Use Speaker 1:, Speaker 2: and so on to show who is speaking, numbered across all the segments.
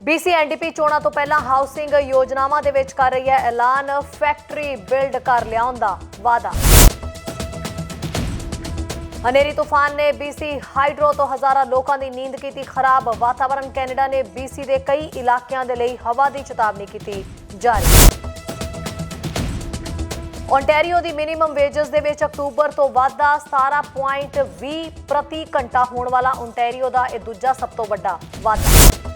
Speaker 1: BC NDP ਚੋਣਾਂ ਤੋਂ ਪਹਿਲਾਂ ਹਾਊਸਿੰਗ ਯੋਜਨਾਵਾਂ ਦੇ ਵਿੱਚ ਕਰ ਰਹੀ ਹੈ ਐਲਾਨ ਫੈਕਟਰੀ ਬਿਲਡ ਕਰ ਲਿਆਉਣ ਦਾ ਵਾਅਦਾ। ਹਨੇਰੀ ਤੂਫਾਨ ਨੇ BC ਹਾਈਡਰੋ ਤੋਂ ਹਜ਼ਾਰਾਂ ਲੋਕਾਂ ਦੀ ਨੀਂਦ ਕੀਤੀ ਖਰਾਬ। ਵਾਤਾਵਰਣ ਕੈਨੇਡਾ ਨੇ BC ਦੇ ਕਈ ਇਲਾਕਿਆਂ ਦੇ ਲਈ ਹਵਾ ਦੀ ਚੇਤਾਵਨੀ ਕੀਤੀ ਜਾਰੀ। ਓਨਟਾਰੀਓ ਦੀ ਮਿਨੀਮਮ ਵੇਜਸ ਦੇ ਵਿੱਚ ਅਕਤੂਬਰ ਤੋਂ ਵਾਧਾ 17.20 ਪ੍ਰਤੀ ਘੰਟਾ ਹੋਣ ਵਾਲਾ ਓਨਟਾਰੀਓ ਦਾ ਇਹ ਦੂਜਾ ਸਭ ਤੋਂ ਵੱਡਾ ਵਾਧਾ।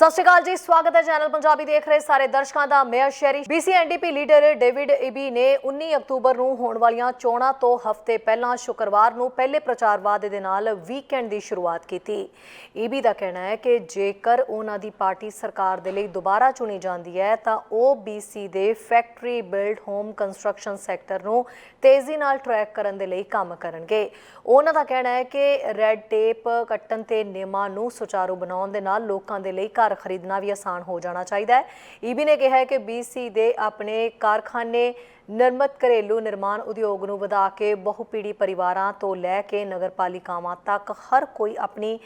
Speaker 1: ਸਤਿ ਸ਼੍ਰੀ ਅਕਾਲ ਜੀ, ਸਵਾਗਤ ਹੈ ਚੈਨਲ ਪੰਜਾਬੀ ਦੇਖ ਰਹੇ ਸਾਰੇ ਦਰਸ਼ਕਾਂ ਦਾ। ਮੈਂ Sherry BC NDP leader David Eby ਨੇ 19 ਅਕਤੂਬਰ ਨੂੰ ਹੋਣ ਵਾਲੀਆਂ ਚੋਣਾਂ ਤੋਂ ਹਫ਼ਤੇ ਪਹਿਲਾਂ ਸ਼ੁੱਕਰਵਾਰ ਨੂੰ ਪਹਿਲੇ ਪ੍ਰਚਾਰ ਵਾਅਦੇ ਦੇ ਨਾਲ ਵੀਕਐਂਡ ਦੀ ਸ਼ੁਰੂਆਤ ਕੀਤੀ। ਇਬੀ ਦਾ ਕਹਿਣਾ ਹੈ ਕਿ ਜੇਕਰ ਉਹਨਾਂ ਦੀ ਪਾਰਟੀ ਸਰਕਾਰ ਦੇ ਲਈ ਦੁਬਾਰਾ ਚੁਣੀ ਜਾਂਦੀ ਹੈ, ਤਾਂ ਉਹ BC ਦੇ factory build home construction sector ਨੂੰ ਤੇਜ਼ੀ ਨਾਲ ਟਰੈਕ ਕਰਨ ਦੇ ਲਈ ਕੰਮ ਕਰਨਗੇ। ਉਹਨਾਂ ਦਾ ਕਹਿਣਾ ਹੈ ਕਿ ਰੈੱਡ ਟੇਪ ਕੱਟਣ ਤੇ ਨਿਯਮਾਂ ਨੂੰ ਸੁਚਾਰੂ ਬਣਾਉਣ ਦੇ ਨਾਲ ਲੋਕਾਂ ਦੇ ਲਈ ਘਰ ਖਰੀਦਣਾ ਵੀ ਆਸਾਨ ਹੋ ਜਾਣਾ ਚਾਹੀਦਾ ਹੈ। ਈਬੀ ਨੇ ਕਿਹਾ ਹੈ ਕਿ BC ਦੇ ਆਪਣੇ ਕਾਰਖਾਨੇ ਨਿਰਮਤ ਘਰੇਲੂ ਨਿਰਮਾਣ ਉਦਯੋਗ ਨੂੰ ਵਧਾ ਕੇ ਬਹੁਪੀੜੀ ਪਰਿਵਾਰਾਂ ਤੋਂ ਲੈ ਕੇ ਨਗਰਪਾਲਿਕਾਵਾਂ ਤੱਕ ਹਰ ਕੋਈ ਆਪਣੀ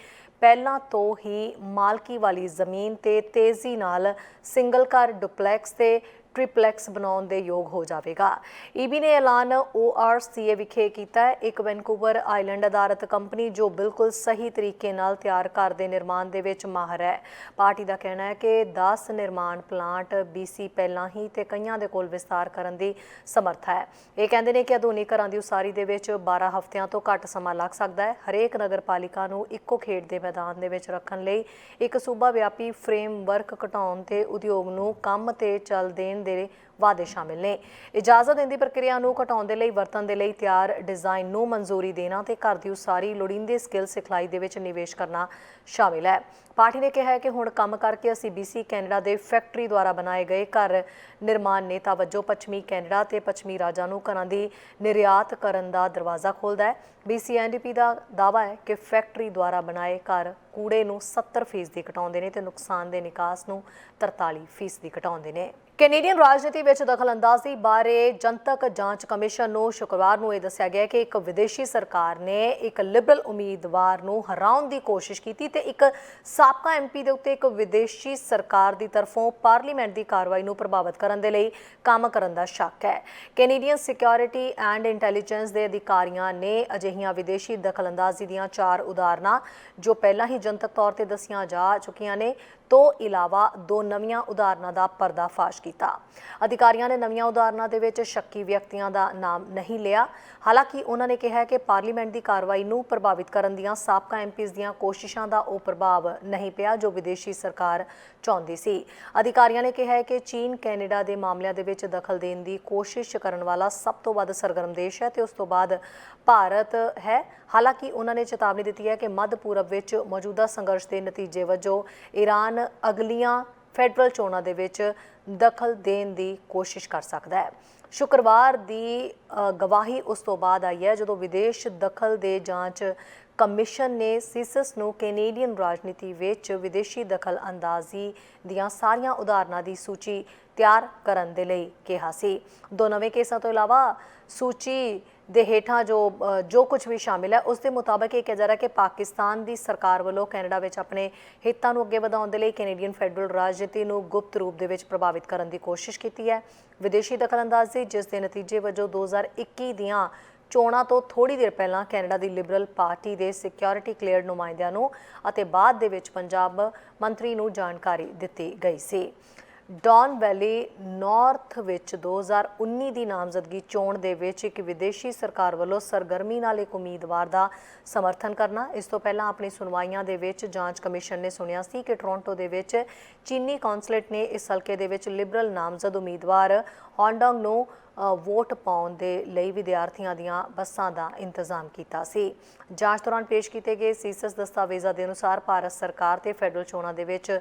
Speaker 1: ਪਹਿਲਾਂ ਤੋਂ ਹੀ ਮਾਲਕੀ ਵਾਲੀ ਜ਼ਮੀਨ ਤੇ ਤੇਜ਼ੀ ਨਾਲ ਸਿੰਗਲ ਘਰ ਡੁਪਲੈਕਸ ਤੇ ਟ੍ਰਿਪਲੈਕਸ ਬਣਾਉਣ ਦੇ ਯੋਗ ਹੋ ਜਾਵੇਗਾ। ਈਬੀ ਨੇ ਐਲਾਨ ORCA ਵਿਖੇ ਕੀਤਾ ਹੈ। ਇੱਕ ਵੈਨਕੂਵਰ ਆਈਲੈਂਡ ਅਧਾਰਤ ਕੰਪਨੀ ਜੋ ਬਿਲਕੁਲ ਸਹੀ ਤਰੀਕੇ ਨਾਲ ਤਿਆਰ ਘਰ ਦੇ ਨਿਰਮਾਣ ਦੇ ਵਿੱਚ ਮਾਹਰ ਹੈ। ਪਾਰਟੀ ਦਾ ਕਹਿਣਾ ਹੈ ਕਿ 10 ਨਿਰਮਾਣ ਪਲਾਂਟ BC ਪਹਿਲਾਂ ਹੀ ਤੇ ਕਈਆਂ ਦੇ ਕੋਲ ਵਿਸਤਾਰ ਕਰਨ ਦੀ ਸਮਰੱਥਾ ਹੈ। ਇਹ ਕਹਿੰਦੇ ਨੇ ਕਿ ਆਧੁਨਿਕ ਘਰਾਂ ਦੀ ਉਸਾਰੀ ਦੇ ਵਿੱਚ 12 ਹਫ਼ਤਿਆਂ ਤੋਂ ਘੱਟ ਸਮਾਂ ਲੱਗ ਸਕਦਾ ਹੈ। ਹਰੇਕ ਨਗਰਪਾਲਿਕਾ ਨੂੰ ਇੱਕੋ ਖੇਡ ਦੇ ਮੈਦਾਨ ਦੇ ਵਿੱਚ ਰੱਖਣ ਲਈ ਇੱਕ ਸੂਬਾ ਵਿਆਪੀ ਫਰੇਮਵਰਕ ਘਟਾਉਣ ਤੇ ਉਦਯੋਗ ਨੂੰ ਕੰਮ ਤੇ ਚੱਲ ਦੇਣ ਦੇ ਵਾਅਦੇ ਸ਼ਾਮਿਲ ਨੇ। ਇਜਾਜ਼ਤ ਦੇਣ ਦੀ ਪ੍ਰਕਿਰਿਆ ਨੂੰ ਘਟਾਉਣ ਦੇ ਲਈ, ਵਰਤਣ ਦੇ ਲਈ ਤਿਆਰ ਡਿਜ਼ਾਈਨ ਨੂੰ ਮਨਜ਼ੂਰੀ ਦੇਣਾ ਤੇ ਘਰ ਦੀ ਉਸਾਰੀ, ਲੋੜੀਂਦੇ ਸਕਿੱਲ ਸਿਖਲਾਈ ਦੇ ਵਿੱਚ ਨਿਵੇਸ਼ ਕਰਨਾ ਸ਼ਾਮਿਲ ਹੈ। ਪਾਰਟੀ ਨੇ ਕਿਹਾ ਹੈ ਕਿ ਹੁਣ ਕੰਮ ਕਰਕੇ ਅਸੀਂ BC ਕੈਨੇਡਾ ਦੇ ਫੈਕਟਰੀ ਦੁਆਰਾ ਬਣਾਏ ਗਏ ਘਰ ਨਿਰਮਾਣ ਨੇਤਾ ਵਜੋਂ ਪੱਛਮੀ ਕੈਨੇਡਾ ਤੇ ਪੱਛਮੀ ਰਾਜਾਂ ਨੂੰ ਘਰਾਂ ਦੀ ਨਿਰਯਾਤ ਕਰਨ ਦਾ ਦਰਵਾਜ਼ਾ ਖੋਲਦਾ ਹੈ। BC ਐਨਡੀਪੀ ਦਾ ਦਾਅਵਾ ਹੈ ਕਿ ਫੈਕਟਰੀ ਦੁਆਰਾ ਬਣਾਏ ਘਰ ਕੂੜੇ ਨੂੰ 70% ਘਟਾਉਂਦੇ ਨੇ ਤੇ ਨੁਕਸਾਨ ਦੇ ਨਿਕਾਸ ਨੂੰ 43% ਘਟਾਉਂਦੇ ਨੇ। ਕੈਨੇਡੀਅਨ ਰਾਜਨੀਤੀ ਵਿੱਚ ਦਖਲਅੰਦਾਜ਼ੀ ਬਾਰੇ ਜਨਤਕ ਜਾਂਚ ਕਮਿਸ਼ਨ ਨੂੰ ਸ਼ੁੱਕਰਵਾਰ ਨੂੰ ਇਹ ਦੱਸਿਆ ਗਿਆ ਕਿ ਇੱਕ ਵਿਦੇਸ਼ੀ ਸਰਕਾਰ ਨੇ ਇੱਕ ਲਿਬਰਲ ਉਮੀਦਵਾਰ ਨੂੰ ਹਰਾਉਣ ਦੀ ਕੋਸ਼ਿਸ਼ ਕੀਤੀ ਤੇ ਇੱਕ ਸਾਬਕਾ ਐਮਪੀ ਦੇ ਉੱਤੇ ਇੱਕ ਵਿਦੇਸ਼ੀ ਸਰਕਾਰ ਦੀ ਤਰਫੋਂ ਪਾਰਲੀਮੈਂਟ ਦੀ ਕਾਰਵਾਈ ਨੂੰ ਪ੍ਰਭਾਵਿਤ ਕਰਨ ਦੇ ਲਈ ਕੰਮ ਕਰਨ ਦਾ ਸ਼ੱਕ ਹੈ। ਕੈਨੇਡੀਅਨ ਸਿਕਿਉਰਿਟੀ ਐਂਡ ਇੰਟੈਲੀਜੈਂਸ ਦੇ ਅਧਿਕਾਰੀਆਂ ਨੇ ਅਜਿਹੀਆਂ ਵਿਦੇਸ਼ੀ ਦਖਲਅੰਦਾਜ਼ੀ ਦੀਆਂ ਚਾਰ ਉਦਾਹਰਨਾਂ ਜੋ ਪਹਿਲਾਂ ਹੀ ਜਨਤਕ ਤੌਰ ਤੇ ਦੱਸੀਆਂ ਜਾ ਚੁੱਕੀਆਂ ਨੇ ਤੋਂ ਇਲਾਵਾ ਦੋ ਨਵੀਆਂ ਉਦਾਹਰਨਾਂ ਦਾ ਪਰਦਾਫਾਸ਼ ਕੀਤਾ। ਅਧਿਕਾਰੀਆਂ ਨੇ ਨਵੀਆਂ ਉਦਾਹਰਨਾਂ ਦੇ ਵਿੱਚ ਸ਼ੱਕੀ ਵਿਅਕਤੀਆਂ ਦਾ ਨਾਮ ਨਹੀਂ ਲਿਆ। ਹਾਲਾਂਕਿ ਉਹਨਾਂ ਨੇ ਕਿਹਾ ਕਿ ਪਾਰਲੀਮੈਂਟ ਦੀ ਕਾਰਵਾਈ ਨੂੰ ਪ੍ਰਭਾਵਿਤ ਕਰਨ ਦੀਆਂ ਸਾਬਕਾ ਐਮਪੀਜ਼ ਦੀਆਂ ਕੋਸ਼ਿਸ਼ਾਂ ਦਾ ਉਹ ਪ੍ਰਭਾਵ ਨਹੀਂ ਪਿਆ ਜੋ ਵਿਦੇਸ਼ੀ ਸਰਕਾਰ ਚਾਹੁੰਦੀ ਸੀ। ਅਧਿਕਾਰੀਆਂ ਨੇ ਕਿਹਾ ਕਿ ਚੀਨ, ਕੈਨੇਡਾ ਦੇ ਮਾਮਲਿਆਂ ਦੇ ਵਿੱਚ ਦਖਲ ਦੇਣ ਦੀ ਕੋਸ਼ਿਸ਼ ਕਰਨ ਵਾਲਾ ਸਭ ਤੋਂ ਵੱਧ ਸਰਗਰਮ ਦੇਸ਼ ਹੈ ਤੇ ਉਸ ਤੋਂ ਬਾਅਦ ਭਾਰਤ ਹੈ। ਹਾਲਾਂਕਿ ਉਹਨਾਂ ਨੇ ਚੇਤਾਵਨੀ ਦਿੱਤੀ ਹੈ ਕਿ ਮੱਧ ਪੂਰਬ ਵਿੱਚ ਮੌਜੂਦਾ ਸੰਘਰਸ਼ ਦੇ ਨਤੀਜੇ ਵਜੋਂ ਈਰਾਨ ਅਗਲੀਆਂ ਫੈਡਰਲ ਚੋਣਾਂ ਦੇ ਵਿੱਚ ਦਖਲ ਦੇਣ ਦੀ ਕੋਸ਼ਿਸ਼ ਕਰ ਸਕਦਾ ਹੈ। ਸ਼ੁੱਕਰਵਾਰ ਦੀ ਗਵਾਹੀ ਉਸ ਤੋਂ ਬਾਅਦ ਆਈ ਹੈ ਜਦੋਂ ਵਿਦੇਸ਼ ਦਖਲ ਦੇ ਜਾਂਚ ਕਮਿਸ਼ਨ ਨੇ ਸੀਸਸ ਨੂੰ ਕੈਨੇਡੀਅਨ ਰਾਜਨੀਤੀ ਵਿੱਚ ਵਿਦੇਸ਼ੀ ਦਖਲ ਅੰਦਾਜ਼ੀ ਦੀਆਂ ਸਾਰੀਆਂ ਉਦਾਹਰਨਾਂ ਦੀ ਸੂਚੀ ਤਿਆਰ ਕਰਨ ਦੇ ਲਈ ਕਿਹਾ ਸੀ। ਦੋ ਨਵੇਂ ਕੇਸਾਂ ਤੋਂ ਇਲਾਵਾ ਸੂਚੀ ਦੇ ਹੇਠਾਂ ਜੋ ਜੋ ਕੁਝ ਵੀ ਸ਼ਾਮਿਲ ਹੈ, ਉਸ ਦੇ ਮੁਤਾਬਕ ਇਹ ਕਿਹਾ ਜਾ ਰਿਹਾ ਕਿ ਪਾਕਿਸਤਾਨ ਦੀ ਸਰਕਾਰ ਵੱਲੋਂ ਕੈਨੇਡਾ ਵਿੱਚ ਆਪਣੇ ਹਿੱਤਾਂ ਨੂੰ ਅੱਗੇ ਵਧਾਉਣ ਦੇ ਲਈ ਕੈਨੇਡੀਅਨ ਫੈਡਰਲ ਰਾਜਨੀਤੀ ਨੂੰ ਗੁਪਤ ਰੂਪ ਦੇ ਵਿੱਚ ਪ੍ਰਭਾਵਿਤ ਕਰਨ ਦੀ ਕੋਸ਼ਿਸ਼ ਕੀਤੀ ਹੈ। ਵਿਦੇਸ਼ੀ ਦਖਲਅੰਦਾਜ਼ੀ, ਜਿਸ ਦੇ ਨਤੀਜੇ ਵਜੋਂ 2021 ਦੀਆਂ ਚੋਣਾਂ ਤੋਂ ਥੋੜੀ ਦੇਰ ਪਹਿਲਾਂ ਕੈਨੇਡਾ ਦੀ ਲਿਬਰਲ ਪਾਰਟੀ ਦੇ ਸਿਕਿਉਰਿਟੀ ਕਲੀਅਰ ਨੁਮਾਇੰਦਿਆਂ ਨੂੰ ਅਤੇ ਬਾਅਦ ਦੇ ਵਿੱਚ ਪੰਜਾਬ ਮੰਤਰੀ ਨੂੰ ਜਾਣਕਾਰੀ ਦਿੱਤੀ ਗਈ ਸੀ। ਡੌਨ ਵੈਲੀ ਨਾਰਥ ਵਿੱਚ 2019 ਦੀ ਨਾਮਜ਼ਦਗੀ ਚੋਣ ਦੇ ਵਿੱਚ ਇੱਕ ਵਿਦੇਸ਼ੀ ਸਰਕਾਰ ਵੱਲੋਂ ਸਰਗਰਮੀ ਨਾਲ ਇੱਕ ਉਮੀਦਵਾਰ ਦਾ ਸਮਰਥਨ ਕਰਨਾ। ਇਸ ਤੋਂ ਪਹਿਲਾਂ ਆਪਣੀ ਸੁਣਵਾਈਆਂ ਦੇ ਵਿੱਚ ਜਾਂਚ ਕਮਿਸ਼ਨ ਨੇ ਸੁਣਿਆ ਸੀ ਕਿ ਟੋਰਾਂਟੋ ਦੇ ਵਿੱਚ ਚੀਨੀ ਕੌਂਸਲੇਟ ਨੇ ਇਸ ਹਲਕੇ ਦੇ ਵਿੱਚ ਲਿਬਰਲ ਨਾਮਜ਼ਦ ਉਮੀਦਵਾਰ ਹੌਂਡੋਂਗ ਨੂੰ ਵੋਟ ਪਾਉਣ ਦੇ ਲਈ ਵਿਦਿਆਰਥੀਆਂ ਦੀਆਂ ਬੱਸਾਂ ਦਾ ਇੰਤਜ਼ਾਮ ਕੀਤਾ ਸੀ। ਜਾਂਚ ਦੌਰਾਨ ਪੇਸ਼ ਕੀਤੇ ਗਏ ਸੀਸਸ ਦਸਤਾਵੇਜ਼ਾਂ ਦੇ ਅਨੁਸਾਰ ਭਾਰਤ ਸਰਕਾਰ ਤੇ ਫੈਡਰਲ ਚੋਣਾਂ ਦੇ ਵਿੱਚ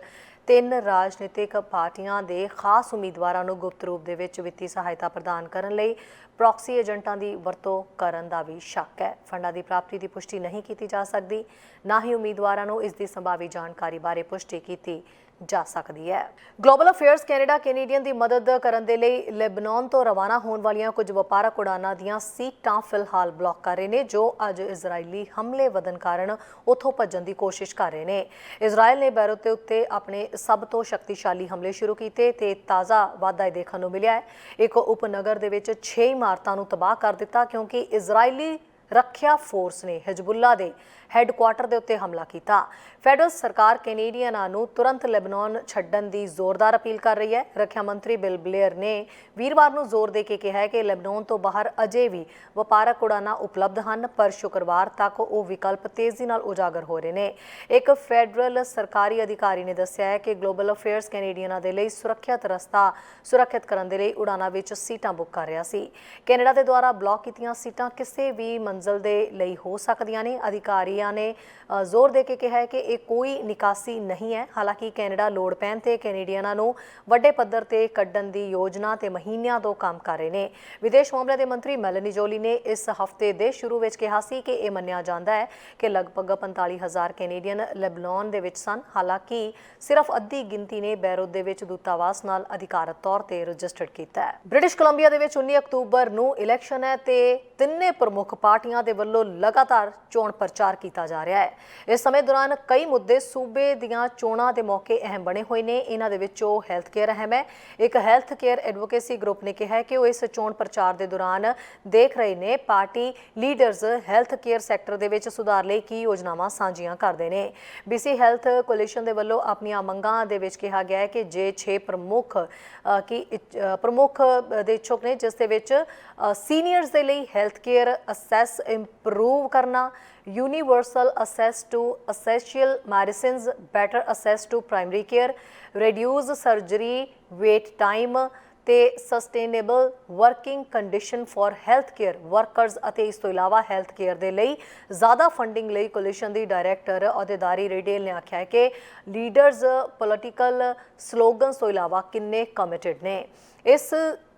Speaker 1: ਤਿੰਨ ਰਾਜਨੀਤਿਕ ਪਾਰਟੀਆਂ ਦੇ ਖਾਸ ਉਮੀਦਵਾਰਾਂ ਨੂੰ ਗੁਪਤ ਰੂਪ ਦੇ ਵਿੱਚ ਵਿੱਤੀ ਸਹਾਇਤਾ ਪ੍ਰਦਾਨ ਕਰਨ ਲਈ ਪ੍ਰੌਕਸੀ ਏਜੰਟਾਂ ਦੀ ਵਰਤੋਂ ਕਰਨ ਦਾ ਵੀ ਸ਼ੱਕ ਹੈ। ਫੰਡਾਂ ਦੀ ਪ੍ਰਾਪਤੀ ਦੀ ਪੁਸ਼ਟੀ ਨਹੀਂ ਕੀਤੀ ਜਾ ਸਕਦੀ, ਨਾ ਹੀ ਉਮੀਦਵਾਰਾਂ ਨੂੰ ਇਸ ਦੀ ਸੰਭਾਵੀ ਜਾਣਕਾਰੀ ਬਾਰੇ ਪੁਸ਼ਟੀ ਕੀਤੀ ਜਾ ਸਕਦੀ ਹੈ। ਗਲੋਬਲ ਅਫੇਅਰਸ ਕੈਨੇਡਾ ਕੈਨੇਡੀਅਨ ਦੀ ਮਦਦ ਕਰਨ ਦੇ ਲਈ ਲੈਬਨਾਨ ਤੋਂ ਰਵਾਨਾ ਹੋਣ ਵਾਲੀਆਂ ਕੁਝ ਵਪਾਰਕ ਉਡਾਨਾਂ ਦੀਆਂ ਸੀਟਾਂ ਫਿਲਹਾਲ ਬਲੌਕ ਕਰ ਰਹੇ ਨੇ, ਜੋ ਅੱਜ ਇਜ਼ਰਾਈਲੀ ਹਮਲੇ ਵਧਣ ਕਾਰਨ ਉੱਥੋਂ ਭੱਜਣ ਦੀ ਕੋਸ਼ਿਸ਼ ਕਰ ਰਹੇ ਨੇ। ਇਜ਼ਰਾਈਲ ਨੇ ਬੈਰੂਤ ਦੇ ਉੱਤੇ ਆਪਣੇ ਸਭ ਤੋਂ ਸ਼ਕਤੀਸ਼ਾਲੀ ਹਮਲੇ ਸ਼ੁਰੂ ਕੀਤੇ ਤੇ ਤਾਜ਼ਾ ਵਾਧਾ ਦੇਖਣ ਨੂੰ ਮਿਲਿਆ ਹੈ। ਇੱਕ ਉਪਨਗਰ ਦੇ ਵਿੱਚ 6 ਇਮਾਰਤਾਂ ਨੂੰ ਤਬਾਹ ਕਰ ਦਿੱਤਾ, ਕਿਉਂਕਿ ਇਜ਼ਰਾਈਲੀ ਰੱਖਿਆ ਫੋਰਸ ਨੇ ਹਿਜਬੁੱਲਾ ਦੇ ਹੈੱਡਕੁਆਟਰ ਦੇ ਉੱਤੇ ਹਮਲਾ ਕੀਤਾ। ਫੈਡਰਲ ਸਰਕਾਰ ਕੈਨੇਡੀਅਨਾਂ ਨੂੰ ਤੁਰੰਤ ਲੈਬਨਾਨ ਛੱਡਣ ਦੀ ਜ਼ੋਰਦਾਰ ਅਪੀਲ ਕਰ ਰਹੀ ਹੈ। ਰੱਖਿਆ ਮੰਤਰੀ ਬਿਲ ਬਲੇਅਰ ਨੇ ਵੀਰਵਾਰ ਨੂੰ ਜ਼ੋਰ ਦੇ ਕੇ ਕਿਹਾ ਹੈ ਕਿ ਲੈਬਨਾਨ ਤੋਂ ਬਾਹਰ ਅਜੇ ਵੀ ਵਪਾਰਕ ਉਡਾਨਾਂ ਉਪਲਬਧ ਹਨ, ਪਰ ਸ਼ੁੱਕਰਵਾਰ ਤੱਕ ਉਹ ਵਿਕਲਪ ਤੇਜ਼ੀ ਨਾਲ ਉਜਾਗਰ ਹੋ ਰਹੇ ਨੇ। ਇੱਕ ਫੈਡਰਲ ਸਰਕਾਰੀ ਅਧਿਕਾਰੀ ਨੇ ਦੱਸਿਆ ਹੈ ਕਿ ਗਲੋਬਲ ਅਫੇਅਰਸ ਕੈਨੇਡੀਅਨਾਂ ਦੇ ਲਈ ਸੁਰੱਖਿਅਤ ਰਸਤਾ ਸੁਰੱਖਿਅਤ ਕਰਨ ਦੇ ਲਈ ਉਡਾਨਾਂ ਵਿੱਚ ਸੀਟਾਂ ਬੁੱਕ ਕਰ ਰਿਹਾ ਸੀ। ਕੈਨੇਡਾ ਦੇ ਦੁਆਰਾ ਬਲੌਕ ਕੀਤੀਆਂ ਸੀਟਾਂ ਕਿਸੇ ਵੀ ਮੰਜ਼ਲ ਦੇ ਲਈ ਹੋ ਸਕਦੀਆਂ ਨੇ। ਅਧਿਕਾਰੀਆਂ ਨੇ ਜ਼ੋਰ ਦੇ ਕੇ ਕਿਹਾ ਹੈ ਕਿ ਇਹ ਕੋਈ ਨਿਕਾਸੀ ਨਹੀਂ ਹੈ। ਹਾਲਾਂਕਿ ਕੈਨੇਡਾ ਲੋੜ ਪੈਣ ਤੇ ਕੈਨੇਡੀਅਨਾਂ ਨੂੰ ਵੱਡੇ ਪੱਧਰ ਤੇ ਕੱਢਣ ਦੀ ਯੋਜਨਾ ਤੇ ਮਹੀਨਿਆਂ ਤੋਂ ਕੰਮ ਕਰ ਰਹੇ ਨੇ। ਵਿਦੇਸ਼ ਮਾਮਲਿਆਂ ਦੇ ਮੰਤਰੀ ਮੈਲਨੀ ਜੋਲੀ ਨੇ ਇਸ ਹਫ਼ਤੇ ਦੇ ਸ਼ੁਰੂ ਵਿੱਚ ਕਿਹਾ ਸੀ ਕਿ ਇਹ ਮੰਨਿਆ ਜਾਂਦਾ ਹੈ ਕਿ ਲਗਭਗ 45000 ਕੈਨੇਡੀਅਨ ਲੈਬਨਾਨ ਦੇ ਵਿੱਚ ਸਨ। ਹਾਲਾਂਕਿ ਸਿਰਫ ਅੱਧੀ ਗਿਣਤੀ ਨੇ ਬੈਰੂਤ ਦੇ ਵਿੱਚ ਦੂਤਾਵਾਸ ਨਾਲ ਅਧਿਕਾਰਤ ਤੌਰ ਤੇ ਰਜਿਸਟਰਡ ਕੀਤਾ ਹੈ। ਬ੍ਰਿਟਿਸ਼ ਕੋਲੰਬੀਆ ਦੇ ਵਿੱਚ 19 ਅਕਤੂਬਰ ਨੂੰ ਇਲੈਕਸ਼ਨ ਹੈ ਤੇ ਤਿੰਨੇ ਪ੍ਰਮੁੱਖ ਪਾਰਟੀਆਂ ਦੇ ਵੱਲੋਂ ਲਗਾਤਾਰ ਚੋਣ ਪ੍ਰਚਾਰ ਕੀਤਾ ਜਾ ਰਿਹਾ ਹੈ। ਇਸ ਸਮੇਂ ਦੌਰਾਨ ਕਈ ਮੁੱਦੇ ਸੂਬੇ ਦੀਆਂ ਚੋਣਾਂ ਦੇ ਮੌਕੇ ਅਹਿਮ ਬਣੇ ਹੋਏ ਨੇ। ਇਹਨਾਂ ਦੇ ਵਿੱਚੋਂ ਹੈਲਥ ਕੇਅਰ ਅਹਿਮ ਹੈ। ਇੱਕ ਹੈਲਥ ਕੇਅਰ ਐਡਵੋਕੇਸੀ ਗਰੁੱਪ ਨੇ ਕਿਹਾ ਹੈ ਕਿ ਉਹ ਇਸ ਚੋਣ ਪ੍ਰਚਾਰ ਦੇ ਦੌਰਾਨ ਦੇਖ ਰਹੇ ਨੇ party leaders health care sector ਦੇ ਵਿੱਚ ਸੁਧਾਰ ਲਈ ਕੀ ਯੋਜਨਾਵਾਂ ਸਾਂਝੀਆਂ ਕਰਦੇ ਨੇ। ਬੀਸੀ ਹੈਲਥ ਕੋਲੀਸ਼ਨ ਦੇ ਵੱਲੋਂ ਆਪਣੀਆਂ ਮੰਗਾਂ ਦੇ ਵਿੱਚ ਕਿਹਾ ਗਿਆ ਹੈ ਕਿ ਜੇ 6 ਪ੍ਰਮੁੱਖ ਕੀ ਇਚ- ਪ੍ਰਮੁੱਖ ਦੇ ਇੱਛੁਕ ਨੇ, ਜਿਸ ਦੇ ਵਿੱਚ ਸੀਨੀਅਰਸ ਦੇ ਲਈ ਹੈਲਥ ਕੇਅਰ ਅਸੈਸ ਇੰਪਰੂਵ ਕਰਨਾ universal access to essential medicines better access to primary care reduce surgery wait time ਤੇ sustainable working condition for health care workers ਅਤੇ ਇਸ ਤੋਂ ਇਲਾਵਾ ਹੈਲਥ ਕੇਅਰ ਦੇ ਲਈ ਜ਼ਿਆਦਾ ਫੰਡਿੰਗ ਲਈ ਕੋਲੀਸ਼ਨ ਦੀ ਡਾਇਰੈਕਟਰ ਅਹੁਦੇਦਾਰੀ ਰਿਡੇਲ ਨੇ ਆਖਿਆ ਹੈ ਕਿ ਲੀਡਰਸ ਪੋਲੀਟੀਕਲ ਸਲੋਗਨਸ ਤੋਂ ਇਲਾਵਾ ਕਿੰਨੇ ਕਮਿਟਡ ਨੇ। ਇਸ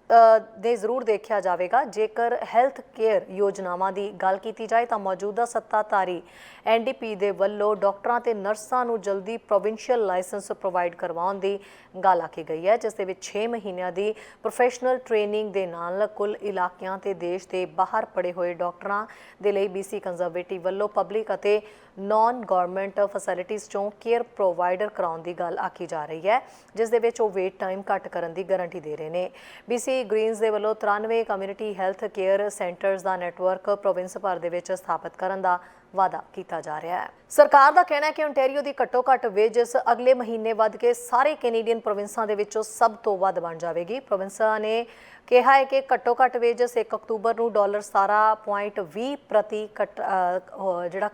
Speaker 1: ਦੇ ਜ਼ਰੂਰ ਦੇਖਿਆ ਜਾਵੇਗਾ। ਜੇਕਰ ਹੈਲਥ ਕੇਅਰ ਯੋਜਨਾਵਾਂ ਦੀ ਗੱਲ ਕੀਤੀ ਜਾਏ ਤਾਂ ਮੌਜੂਦਾ ਸੱਤਾਧਾਰੀ ਐਨਡੀਪੀ ਦੇ ਵੱਲੋਂ ਡਾਕਟਰਾਂ ਤੇ ਨਰਸਾਂ ਨੂੰ ਜਲਦੀ ਪ੍ਰੋਵਿੰਸ਼ੀਅਲ ਲਾਇਸੈਂਸ ਪ੍ਰੋਵਾਈਡ ਕਰਵਾਉਣ ਦੀ ਗੱਲ ਆਖੀ ਗਈ ਹੈ, ਜਿਸ ਦੇ ਵਿੱਚ 6 ਮਹੀਨਿਆਂ ਦੀ ਪ੍ਰੋਫੈਸ਼ਨਲ ਟ੍ਰੇਨਿੰਗ ਦੇ ਨਾਲ ਕੁੱਲ ਇਲਾਕਿਆਂ ਤੇ ਦੇਸ਼ ਦੇ ਬਾਹਰ ਪੜੇ ਹੋਏ ਡਾਕਟਰਾਂ ਦੇ ਲਈ ਬੀਸੀ ਕੰਜ਼ਰਵੇਟਿਵ ਵੱਲੋਂ ਪਬਲਿਕ ਅਤੇ ਨਾਨ ਗਵਰਨਮੈਂਟ ਫੈਸਿਲਿਟੀਜ਼ ਚੋਂ ਕੇਅਰ ਪ੍ਰੋਵਾਈਡਰ ਕਰਾਉਣ ਦੀ ਗੱਲ ਆਖੀ ਜਾ ਰਹੀ ਹੈ, ਜਿਸ ਦੇ ਵਿੱਚ ਉਹ ਵੇਟ ਟਾਈਮ ਘੱਟ ਕਰਨ ਦੀ ਗਾਰੰਟੀ ਦੇ ਰਹੇ ਨੇ। ਬੀਸੀ ਗ੍ਰੀਨਸ ਦੇ ਵੱਲੋਂ 93 ਕਮਿਊਨਿਟੀ ਹੈਲਥ ਕੇਅਰ ਸੈਂਟਰਸ ਦਾ ਨੈਟਵਰਕ ਪ੍ਰੋਵਿੰਸ ਭਰ ਦੇ ਵਿੱਚ ਸਥਾਪਿਤ ਕਰਨ ਦਾ ਵਾਅਦਾ ਕੀਤਾ ਜਾ ਰਿਹਾ ਹੈ। ਸਰਕਾਰ ਦਾ ਕਹਿਣਾ ਹੈ ਕਿ ਓਨਟਾਰੀਓ ਦੀ ਘੱਟੋ-ਘੱਟ ਵੇਜਸ ਅਗਲੇ ਮਹੀਨੇ ਵੱਧ ਕੇ ਸਾਰੇ ਕੈਨੇਡੀਅਨ ਪ੍ਰੋਵਿੰਸਾਂ ਦੇ ਵਿੱਚੋਂ ਸਭ ਤੋਂ ਵੱਧ ਬਣ ਜਾਵੇਗੀ। ਪ੍ਰੋਵਿੰਸਾਂ ਨੇ ਕਿਹਾ ਹੈ ਕਿ ਘੱਟੋ-ਘੱਟ ਵੇਜਸ 1 ਅਕਤੂਬਰ ਨੂੰ ਡਾਲਰ 17.20 ਪ੍ਰਤੀ ਘਟ- ਅ, ਹੋ- ਜਿਹੜਾ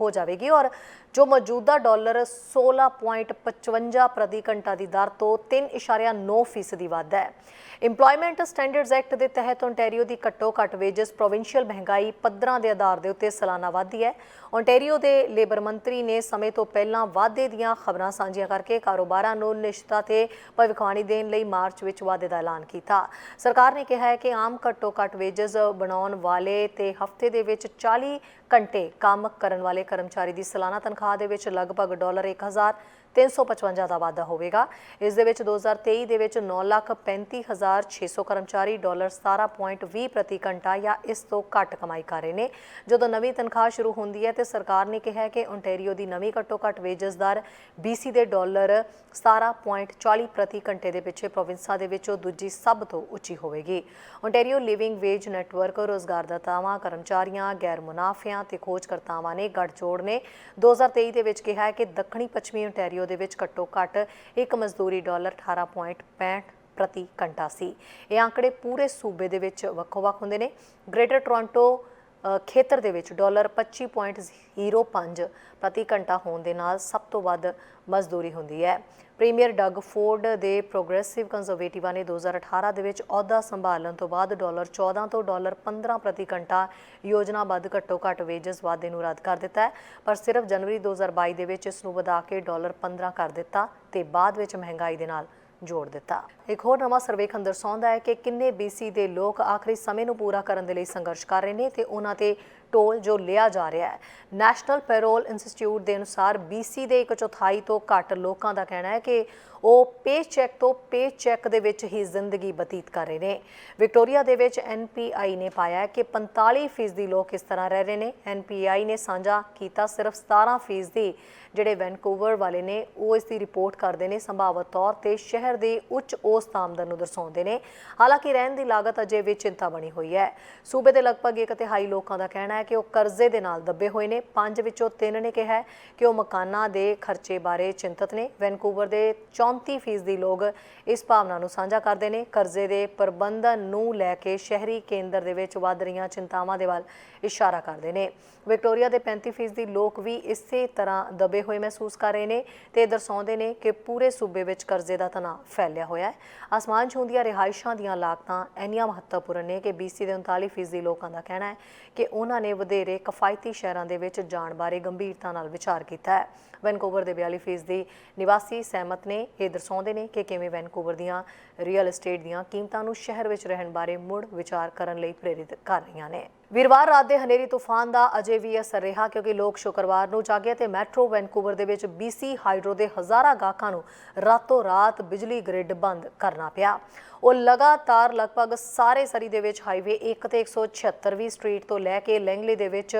Speaker 1: ਹੋ ਜਾਵੇਗੀ ਔਰ ਜੋ ਮੌਜੂਦਾ ਡਾਲਰ 16.55 ਪ੍ਰਤੀ ਘੰਟਾ ਦੀ ਦਰ ਤੋਂ 3.9 ਫੀਸਦੀ ਵੱਧ ਹੈ। ਇੰਪਲੋਇਮੈਂਟ ਸਟੈਂਡਰਡਸ ਐਕਟ ਦੇ ਤਹਿਤ ਓਨਟਾਰੀਓ ਦੀ ਘੱਟੋ ਘੱਟ ਵੇਜਸ ਪ੍ਰੋਵਿੰਸ਼ੀਅਲ ਮਹਿੰਗਾਈ ਪੱਧਰਾਂ ਦੇ ਆਧਾਰ ਦੇ ਉੱਤੇ ਸਾਲਾਨਾ ਵਧਦੀ ਹੈ। ਓਨਟਾਰੀਓ ਦੇ ਲੇਬਰ ਮੰਤਰੀ ਨੇ ਸਮੇਂ ਤੋਂ ਪਹਿਲਾਂ ਵਾਧੇ ਦੀਆਂ ਖਬਰਾਂ ਸਾਂਝੀਆਂ ਕਰਕੇ ਕਾਰੋਬਾਰਾਂ ਨੂੰ ਨਿਸ਼ਚਿਤਤਾ ਤੇ ਭਵਿੱਖਬਾਣੀ ਦੇਣ ਲਈ ਮਾਰਚ ਵਿੱਚ ਵਾਧੇ ਦਾ ਐਲਾਨ ਕੀਤਾ। ਸਰਕਾਰ ਨੇ ਕਿਹਾ ਹੈ ਕਿ ਆਮ ਘੱਟੋ ਘੱਟ ਵੇਜਸ ਬਣਾਉਣ ਵਾਲੇ ਤੇ ਹਫ਼ਤੇ ਦੇ ਵਿੱਚ 40 ਘੰਟੇ ਕੰਮ ਕਰਨ ਵਾਲੇ ਕਰਮਚਾਰੀ ਦੀ ਸਾਲਾਨਾ ਤਨਖਾਹ ਦੇ ਵਿੱਚ ਲਗਭਗ ਡਾਲਰ 1000 355 ਦਾ ਵਾਧਾ ਹੋਵੇਗਾ। ਇਸ ਦੇ ਵਿੱਚ 2023 ਦੇ ਵਿੱਚ 935600 ਕਰਮਚਾਰੀ ਡਾਲਰ 17.20 ਪ੍ਰਤੀ ਘੰਟਾ ਜਾਂ ਇਸ ਤੋਂ ਘੱਟ ਕਮਾਈ ਕਰ ਰਹੇ ਨੇ। ਜਦੋਂ ਨਵੀਂ ਤਨਖਾਹ ਸ਼ੁਰੂ ਹੁੰਦੀ ਹੈ ਤੇ ਸਰਕਾਰ ਨੇ ਕਿਹਾ ਕਿ ਓਨਟਾਰੀਓ ਦੀ ਨਵੀਂ ਘੱਟੋ ਘੱਟ ਵੇਜਸ ਦਰ BC ਦੇ ਡਾਲਰ 17.40 ਪ੍ਰਤੀ ਘੰਟੇ ਦੇ ਪਿੱਛੇ ਪ੍ਰੋਵਿੰਸਾਂ ਦੇ ਵਿੱਚੋਂ ਦੂਜੀ ਸਭ ਤੋਂ ਉੱਚੀ ਹੋਵੇਗੀ। ਓਨਟਾਰੀਓ ਲਿਵਿੰਗ ਵੇਜ ਨੈਟਵਰਕ, ਰੋਜ਼ਗਾਰਦਾਤਾਵਾਂ, ਕਰਮਚਾਰੀਆਂ ਗੈਰ ਮੁਨਾਫਿਆਂ ਤੇ ਖੋਜਕਰਤਾਵਾਂ ਨੇ ਗੱਠਜੋੜ ਨੇ। 2023 ਦੇ ਵਿੱਚ ਕਿਹਾ ਕਿ ਦੱਖਣੀ ਪੱਛਮੀ ਓਨਟਾਰੀਓ ਦੇ ਵਿੱਚ ਘੱਟੋ ਘੱਟ ਇੱਕ ਮਜ਼ਦੂਰੀ ਡਾਲਰ 18.65 ਪ੍ਰਤੀ ਘੰਟਾ ਸੀ। ਇਹ ਆંકੜੇ ਪੂਰੇ ਸੂਬੇ ਦੇ ਵਿੱਚ ਵੱਖੋ-ਵੱਖ ਹੁੰਦੇ ਨੇ। ਗ੍ਰੇਟਰ ਟੋਰਾਂਟੋ ਖੇਤਰ ਦੇ ਵਿੱਚ ਡਾਲਰ 25.05 ਪ੍ਰਤੀ ਘੰਟਾ ਹੋਣ ਦੇ ਨਾਲ ਸਭ ਤੋਂ ਵੱਧ ਮਜ਼ਦੂਰੀ ਹੁੰਦੀ ਹੈ। ਪ੍ਰੀਮੀਅਰ ਡਗ ਫੋਰਡ ਦੇ ਪ੍ਰੋਗਰੈਸਿਵ ਕੰਜ਼ਰਵੇਟਿਵਾਂ ਨੇ 2018 ਦੇ ਵਿੱਚ ਅਹੁਦਾ ਸੰਭਾਲਣ ਤੋਂ ਬਾਅਦ ਡਾਲਰ 14 ਤੋਂ ਡਾਲਰ 15 ਪ੍ਰਤੀ ਘੰਟਾ ਯੋਜਨਾਬੱਧ ਘੱਟੋ ਘੱਟ ਵੇਜਸ ਵਾਧੇ ਨੂੰ ਰੱਦ ਕਰ ਦਿੱਤਾ ਹੈ। ਪਰ ਸਿਰਫ ਜਨਵਰੀ 2022 ਦੇ ਵਿੱਚ ਇਸ ਨੂੰ ਵਧਾ ਕੇ ਡਾਲਰ 15 ਕਰ ਦਿੱਤਾ ਤੇ ਬਾਅਦ ਵਿੱਚ ਮਹਿੰਗਾਈ ਦੇ ਨਾਲ ਜੋੜ ਦਿੱਤਾ। ਇੱਕ ਹੋਰ ਨਵਾਂ ਸਰਵੇਖਣ ਦਰਸਾਉਂਦਾ ਹੈ ਕਿ ਕਿੰਨੇ BC ਦੇ ਲੋਕ ਆਖਰੀ ਸਮੇਂ ਨੂੰ ਪੂਰਾ ਕਰਨ ਦੇ ਲਈ ਸੰਘਰਸ਼ ਕਰ ਰਹੇ ਨੇ ਤੇ ਉਹਨਾਂ ਤੇ ਟੋਲ ਜੋ ਲਿਆ ਜਾ ਰਿਹਾ ਹੈ, ਨੈਸ਼ਨਲ ਪੈਰੋਲ ਇੰਸਟੀਚਿਊਟ ਦੇ ਅਨੁਸਾਰ BC ਦੇ ਇੱਕ ਚੌਥਾਈ ਤੋਂ ਘੱਟ ਲੋਕਾਂ ਦਾ ਕਹਿਣਾ ਹੈ ਕਿ ਉਹ ਪੇ ਚੈੱਕ ਤੋਂ ਪੇ ਚੈੱਕ ਦੇ ਵਿੱਚ ਹੀ ਜ਼ਿੰਦਗੀ ਬਤੀਤ ਕਰ ਰਹੇ ਨੇ। ਵਿਕਟੋਰੀਆ ਦੇ ਵਿੱਚ NPI ਨੇ ਪਾਇਆ ਹੈ ਕਿ 45% ਲੋਕ ਇਸ ਤਰ੍ਹਾਂ ਰਹਿ ਰਹੇ ਨੇ। NPI ਨੇ ਸਾਂਝਾ ਕੀਤਾ ਸਿਰਫ 17% ਜਿਹੜੇ ਵੈਨਕੂਵਰ ਵਾਲੇ ਨੇ, ਉਹ ਇਸ ਦੀ ਰਿਪੋਰਟ ਕਰਦੇ ਨੇ। ਸੰਭਾਵਤ ਤੌਰ ਤੇ ਸ਼ਹਿਰ ਦੇ ਉੱਚ ਔਸਤ ਆਮਦਨ ਨੂੰ ਦਰਸਾਉਂਦੇ ਨੇ। ਹਾਲਾਂਕਿ ਰਹਿਣ ਦੀ ਲਾਗਤ ਅਜੇ ਵੀ ਚਿੰਤਾ ਬਣੀ ਹੋਈ ਹੈ। ਸੂਬੇ ਦੇ ਲਗਭਗ ਇੱਕ ਤਿਹਾਈ ਲੋਕਾਂ ਦਾ ਕਹਿਣਾ ਹੈ ਕਿ ਉਹ ਕਰਜ਼ੇ ਦੇ ਨਾਲ ਦੱਬੇ ਹੋਏ ਨੇ। ਪੰਜ ਵਿੱਚੋਂ ਤਿੰਨ ਨੇ ਕਿਹਾ ਕਿ ਉਹ ਮਕਾਨਾਂ ਦੇ ਖਰਚੇ ਬਾਰੇ ਚਿੰਤਤ ਨੇ। ਵੈਨਕੂਵਰ ਦੇ 34% ਲੋਕ ਇਸ ਭਾਵਨਾ ਨੂੰ ਸਾਂਝਾ ਕਰਦੇ ਨੇ। ਕਰਜ਼ੇ ਦੇ ਪ੍ਰਬੰਧਨ ਨੂੰ ਲੈ ਕੇ ਸ਼ਹਿਰੀ ਕੇਂਦਰ ਦੇ ਵਿੱਚ ਵੱਧ ਰਹੀਆਂ ਚਿੰਤਾਵਾਂ ਦੇ ਵੱਲ ਇਸ਼ਾਰਾ ਕਰਦੇ ਨੇ। ਵਿਕਟੋਰੀਆ ਦੇ 35% ਲੋਕ ਵੀ ਇਸੇ ਤਰ੍ਹਾਂ ਦਬੇ ਹੋਏ ਮਹਿਸੂਸ ਕਰ ਰਹੇ ਨੇ ਤੇ ਦਰਸਾਉਂਦੇ ਨੇ ਕਿ ਪੂਰੇ ਸੂਬੇ ਵਿੱਚ ਕਰਜ਼ੇ ਦਾ ਤਣਾਅ ਫੈਲਿਆ ਹੋਇਆ ਹੈ। ਆਸਮਾਨ 'ਚ ਹੁੰਦੀਆਂ ਰਿਹਾਇਸ਼ਾਂ ਦੀਆਂ ਲਾਗਤਾਂ ਇੰਨੀਆਂ ਮਹੱਤਵਪੂਰਨ ਨੇ ਕਿ BC ਦੇ 39% ਲੋਕਾਂ ਦਾ ਕਹਿਣਾ ਹੈ ਕਿ ਉਹਨਾਂ ਨੇ ਵਧੇਰੇ ਕਿਫਾਇਤੀ ਸ਼ਹਿਰਾਂ ਦੇ ਵਿੱਚ ਜਾਣ ਬਾਰੇ ਗੰਭੀਰਤਾ ਨਾਲ ਵਿਚਾਰ ਕੀਤਾ ਹੈ। ਵੈਨਕੂਵਰ ਦੇ 42% ਦੀ ਨਿਵਾਸੀ ਸਹਿਮਤ ਨੇ, ਇਹ ਦਰਸਾਉਂਦੇ ਨੇ ਕਿ ਕਿਵੇਂ ਵੈਨਕੂਵਰ ਦੀਆਂ ਰੀਅਲ ਏਸਟੇਟ ਦੀਆਂ ਕੀਮਤਾਂ ਨੂੰ ਸ਼ਹਿਰ ਵਿੱਚ ਰਹਿਣ ਬਾਰੇ ਮੁੜ ਵਿਚਾਰ ਕਰਨ ਲਈ ਪ੍ਰੇਰਿਤ ਕਰ ਰਹੀਆਂ ਨੇ। ਵੀਰਵਾਰ ਰਾਤ ਦੇ ਹਨੇਰੀ ਤੂਫਾਨ ਦਾ ਅਜੇ ਵੀ ਅਸਰ ਰਿਹਾ, ਕਿਉਂਕਿ ਲੋਕ ਸ਼ੁੱਕਰਵਾਰ ਨੂੰ ਜਾਗੇ ਤੇ ਮੈਟਰੋ ਵੈਨਕੂਵਰ ਦੇ ਵਿੱਚ BC ਹਾਈਡਰੋ ਦੇ ਹਜ਼ਾਰਾਂ ਗਾਹਕਾਂ ਨੂੰ ਰਾਤੋਂ ਰਾਤ ਬਿਜਲੀ ਗ੍ਰਿਡ ਬੰਦ ਕਰਨਾ ਪਿਆ। ਉਹ ਲਗਾਤਾਰ ਲਗਭਗ ਸਾਰੇ ਸਰੀ ਦੇ ਵਿੱਚ ਹਾਈਵੇ 1 ਤੇ 176ਵੀਂ ਸਟਰੀਟ ਤੋਂ ਲੈ ਕੇ ਲੈਂਗਲੇ ਦੇ ਵਿੱਚ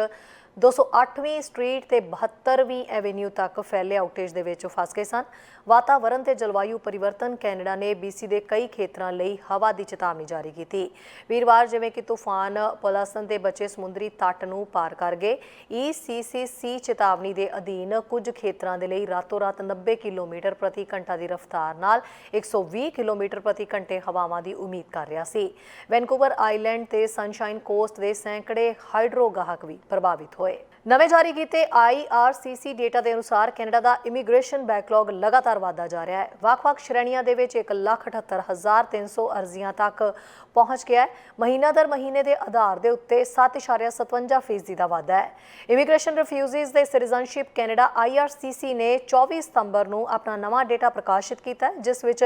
Speaker 1: 208ਵੀਂ ਸਟਰੀਟ ਤੇ 72ਵੀਂ ਐਵੇਨਿਊ ਤੱਕ ਫੈਲੇ ਆਊਟੇਜ ਦੇ ਵਿੱਚ ਫਸ ਗਏ ਸਨ। ਵਾਤਾਵਰਣ ਤੇ ਜਲਵਾਯੂ ਪਰਿਵਰਤਨ ਕੈਨੇਡਾ ਨੇ BC ਦੇ ਕਈ ਖੇਤਰਾਂ ਲਈ ਹਵਾ ਦੀ ਚੇਤਾਵਨੀ ਜਾਰੀ ਕੀਤੀ। ਵੀਰਵਾਰ ਜਿਵੇਂ ਕਿ ਤੂਫਾਨ ਪੋਲਾਸਨ ਦੇ ਬੱਚੇ ਸਮੁੰਦਰੀ ਤੱਟ ਨੂੰ ਪਾਰ ਕਰ ਗਏ। E ECCC ਚੇਤਾਵਨੀ ਦੇ ਅਧੀਨ ਕੁਝ ਖੇਤਰਾਂ ਦੇ ਲਈ ਰਾਤੋਂ ਰਾਤ 90 ਕਿਲੋਮੀਟਰ ਪ੍ਰਤੀ ਘੰਟਾ ਦੀ ਰਫ਼ਤਾਰ ਨਾਲ 120 ਕਿਲੋਮੀਟਰ ਪ੍ਰਤੀ ਘੰਟੇ ਹਵਾਵਾਂ ਦੀ ਉਮੀਦ ਕਰ ਰਿਹਾ ਸੀ। ਵੈਨਕੂਵਰ ਆਈਲੈਂਡ ਤੇ ਸਨਸ਼ਾਈਨ ਕੋਸਟ ਦੇ ਸੈਂਕੜੇ ਹਾਈਡਰੋ ਗਾਹਕ ਵੀ ਪ੍ਰਭਾਵਿਤ ਹੋਏ। ਨਵੇਂ ਜਾਰੀ ਕੀਤੇ IRCC ਡੇਟਾ ਦੇ ਅਨੁਸਾਰ ਕੈਨੇਡਾ ਦਾ ਇਮੀਗ੍ਰੇਸ਼ਨ ਬੈਕਲੌਗ ਲਗਾਤਾਰ ਵਧਦਾ ਜਾ ਰਿਹਾ ਹੈ। ਵੱਖ-ਵੱਖ ਸ਼੍ਰੇਣੀਆਂ ਦੇ ਵਿੱਚ 178300 ਅਰਜ਼ੀਆਂ ਤੱਕ ਪਹੁੰਚ ਗਿਆ ਹੈ। ਮਹੀਨਾ ਦਰ ਮਹੀਨੇ ਦੇ ਆਧਾਰ ਦੇ ਉੱਤੇ 7.57% ਦਾ ਵਾਧਾ ਹੈ। ਇਮੀਗ੍ਰੇਸ਼ਨ ਰਿਫਿਊਜੀਜ਼ ਦੇ ਸਿਟੀਜ਼ਨਸ਼ਿਪ ਕੈਨੇਡਾ IRCC ਨੇ 24 ਸਤੰਬਰ ਨੂੰ ਆਪਣਾ ਨਵਾਂ ਡੇਟਾ ਪ੍ਰਕਾਸ਼ਿਤ ਕੀਤਾ ਜਿਸ ਵਿੱਚ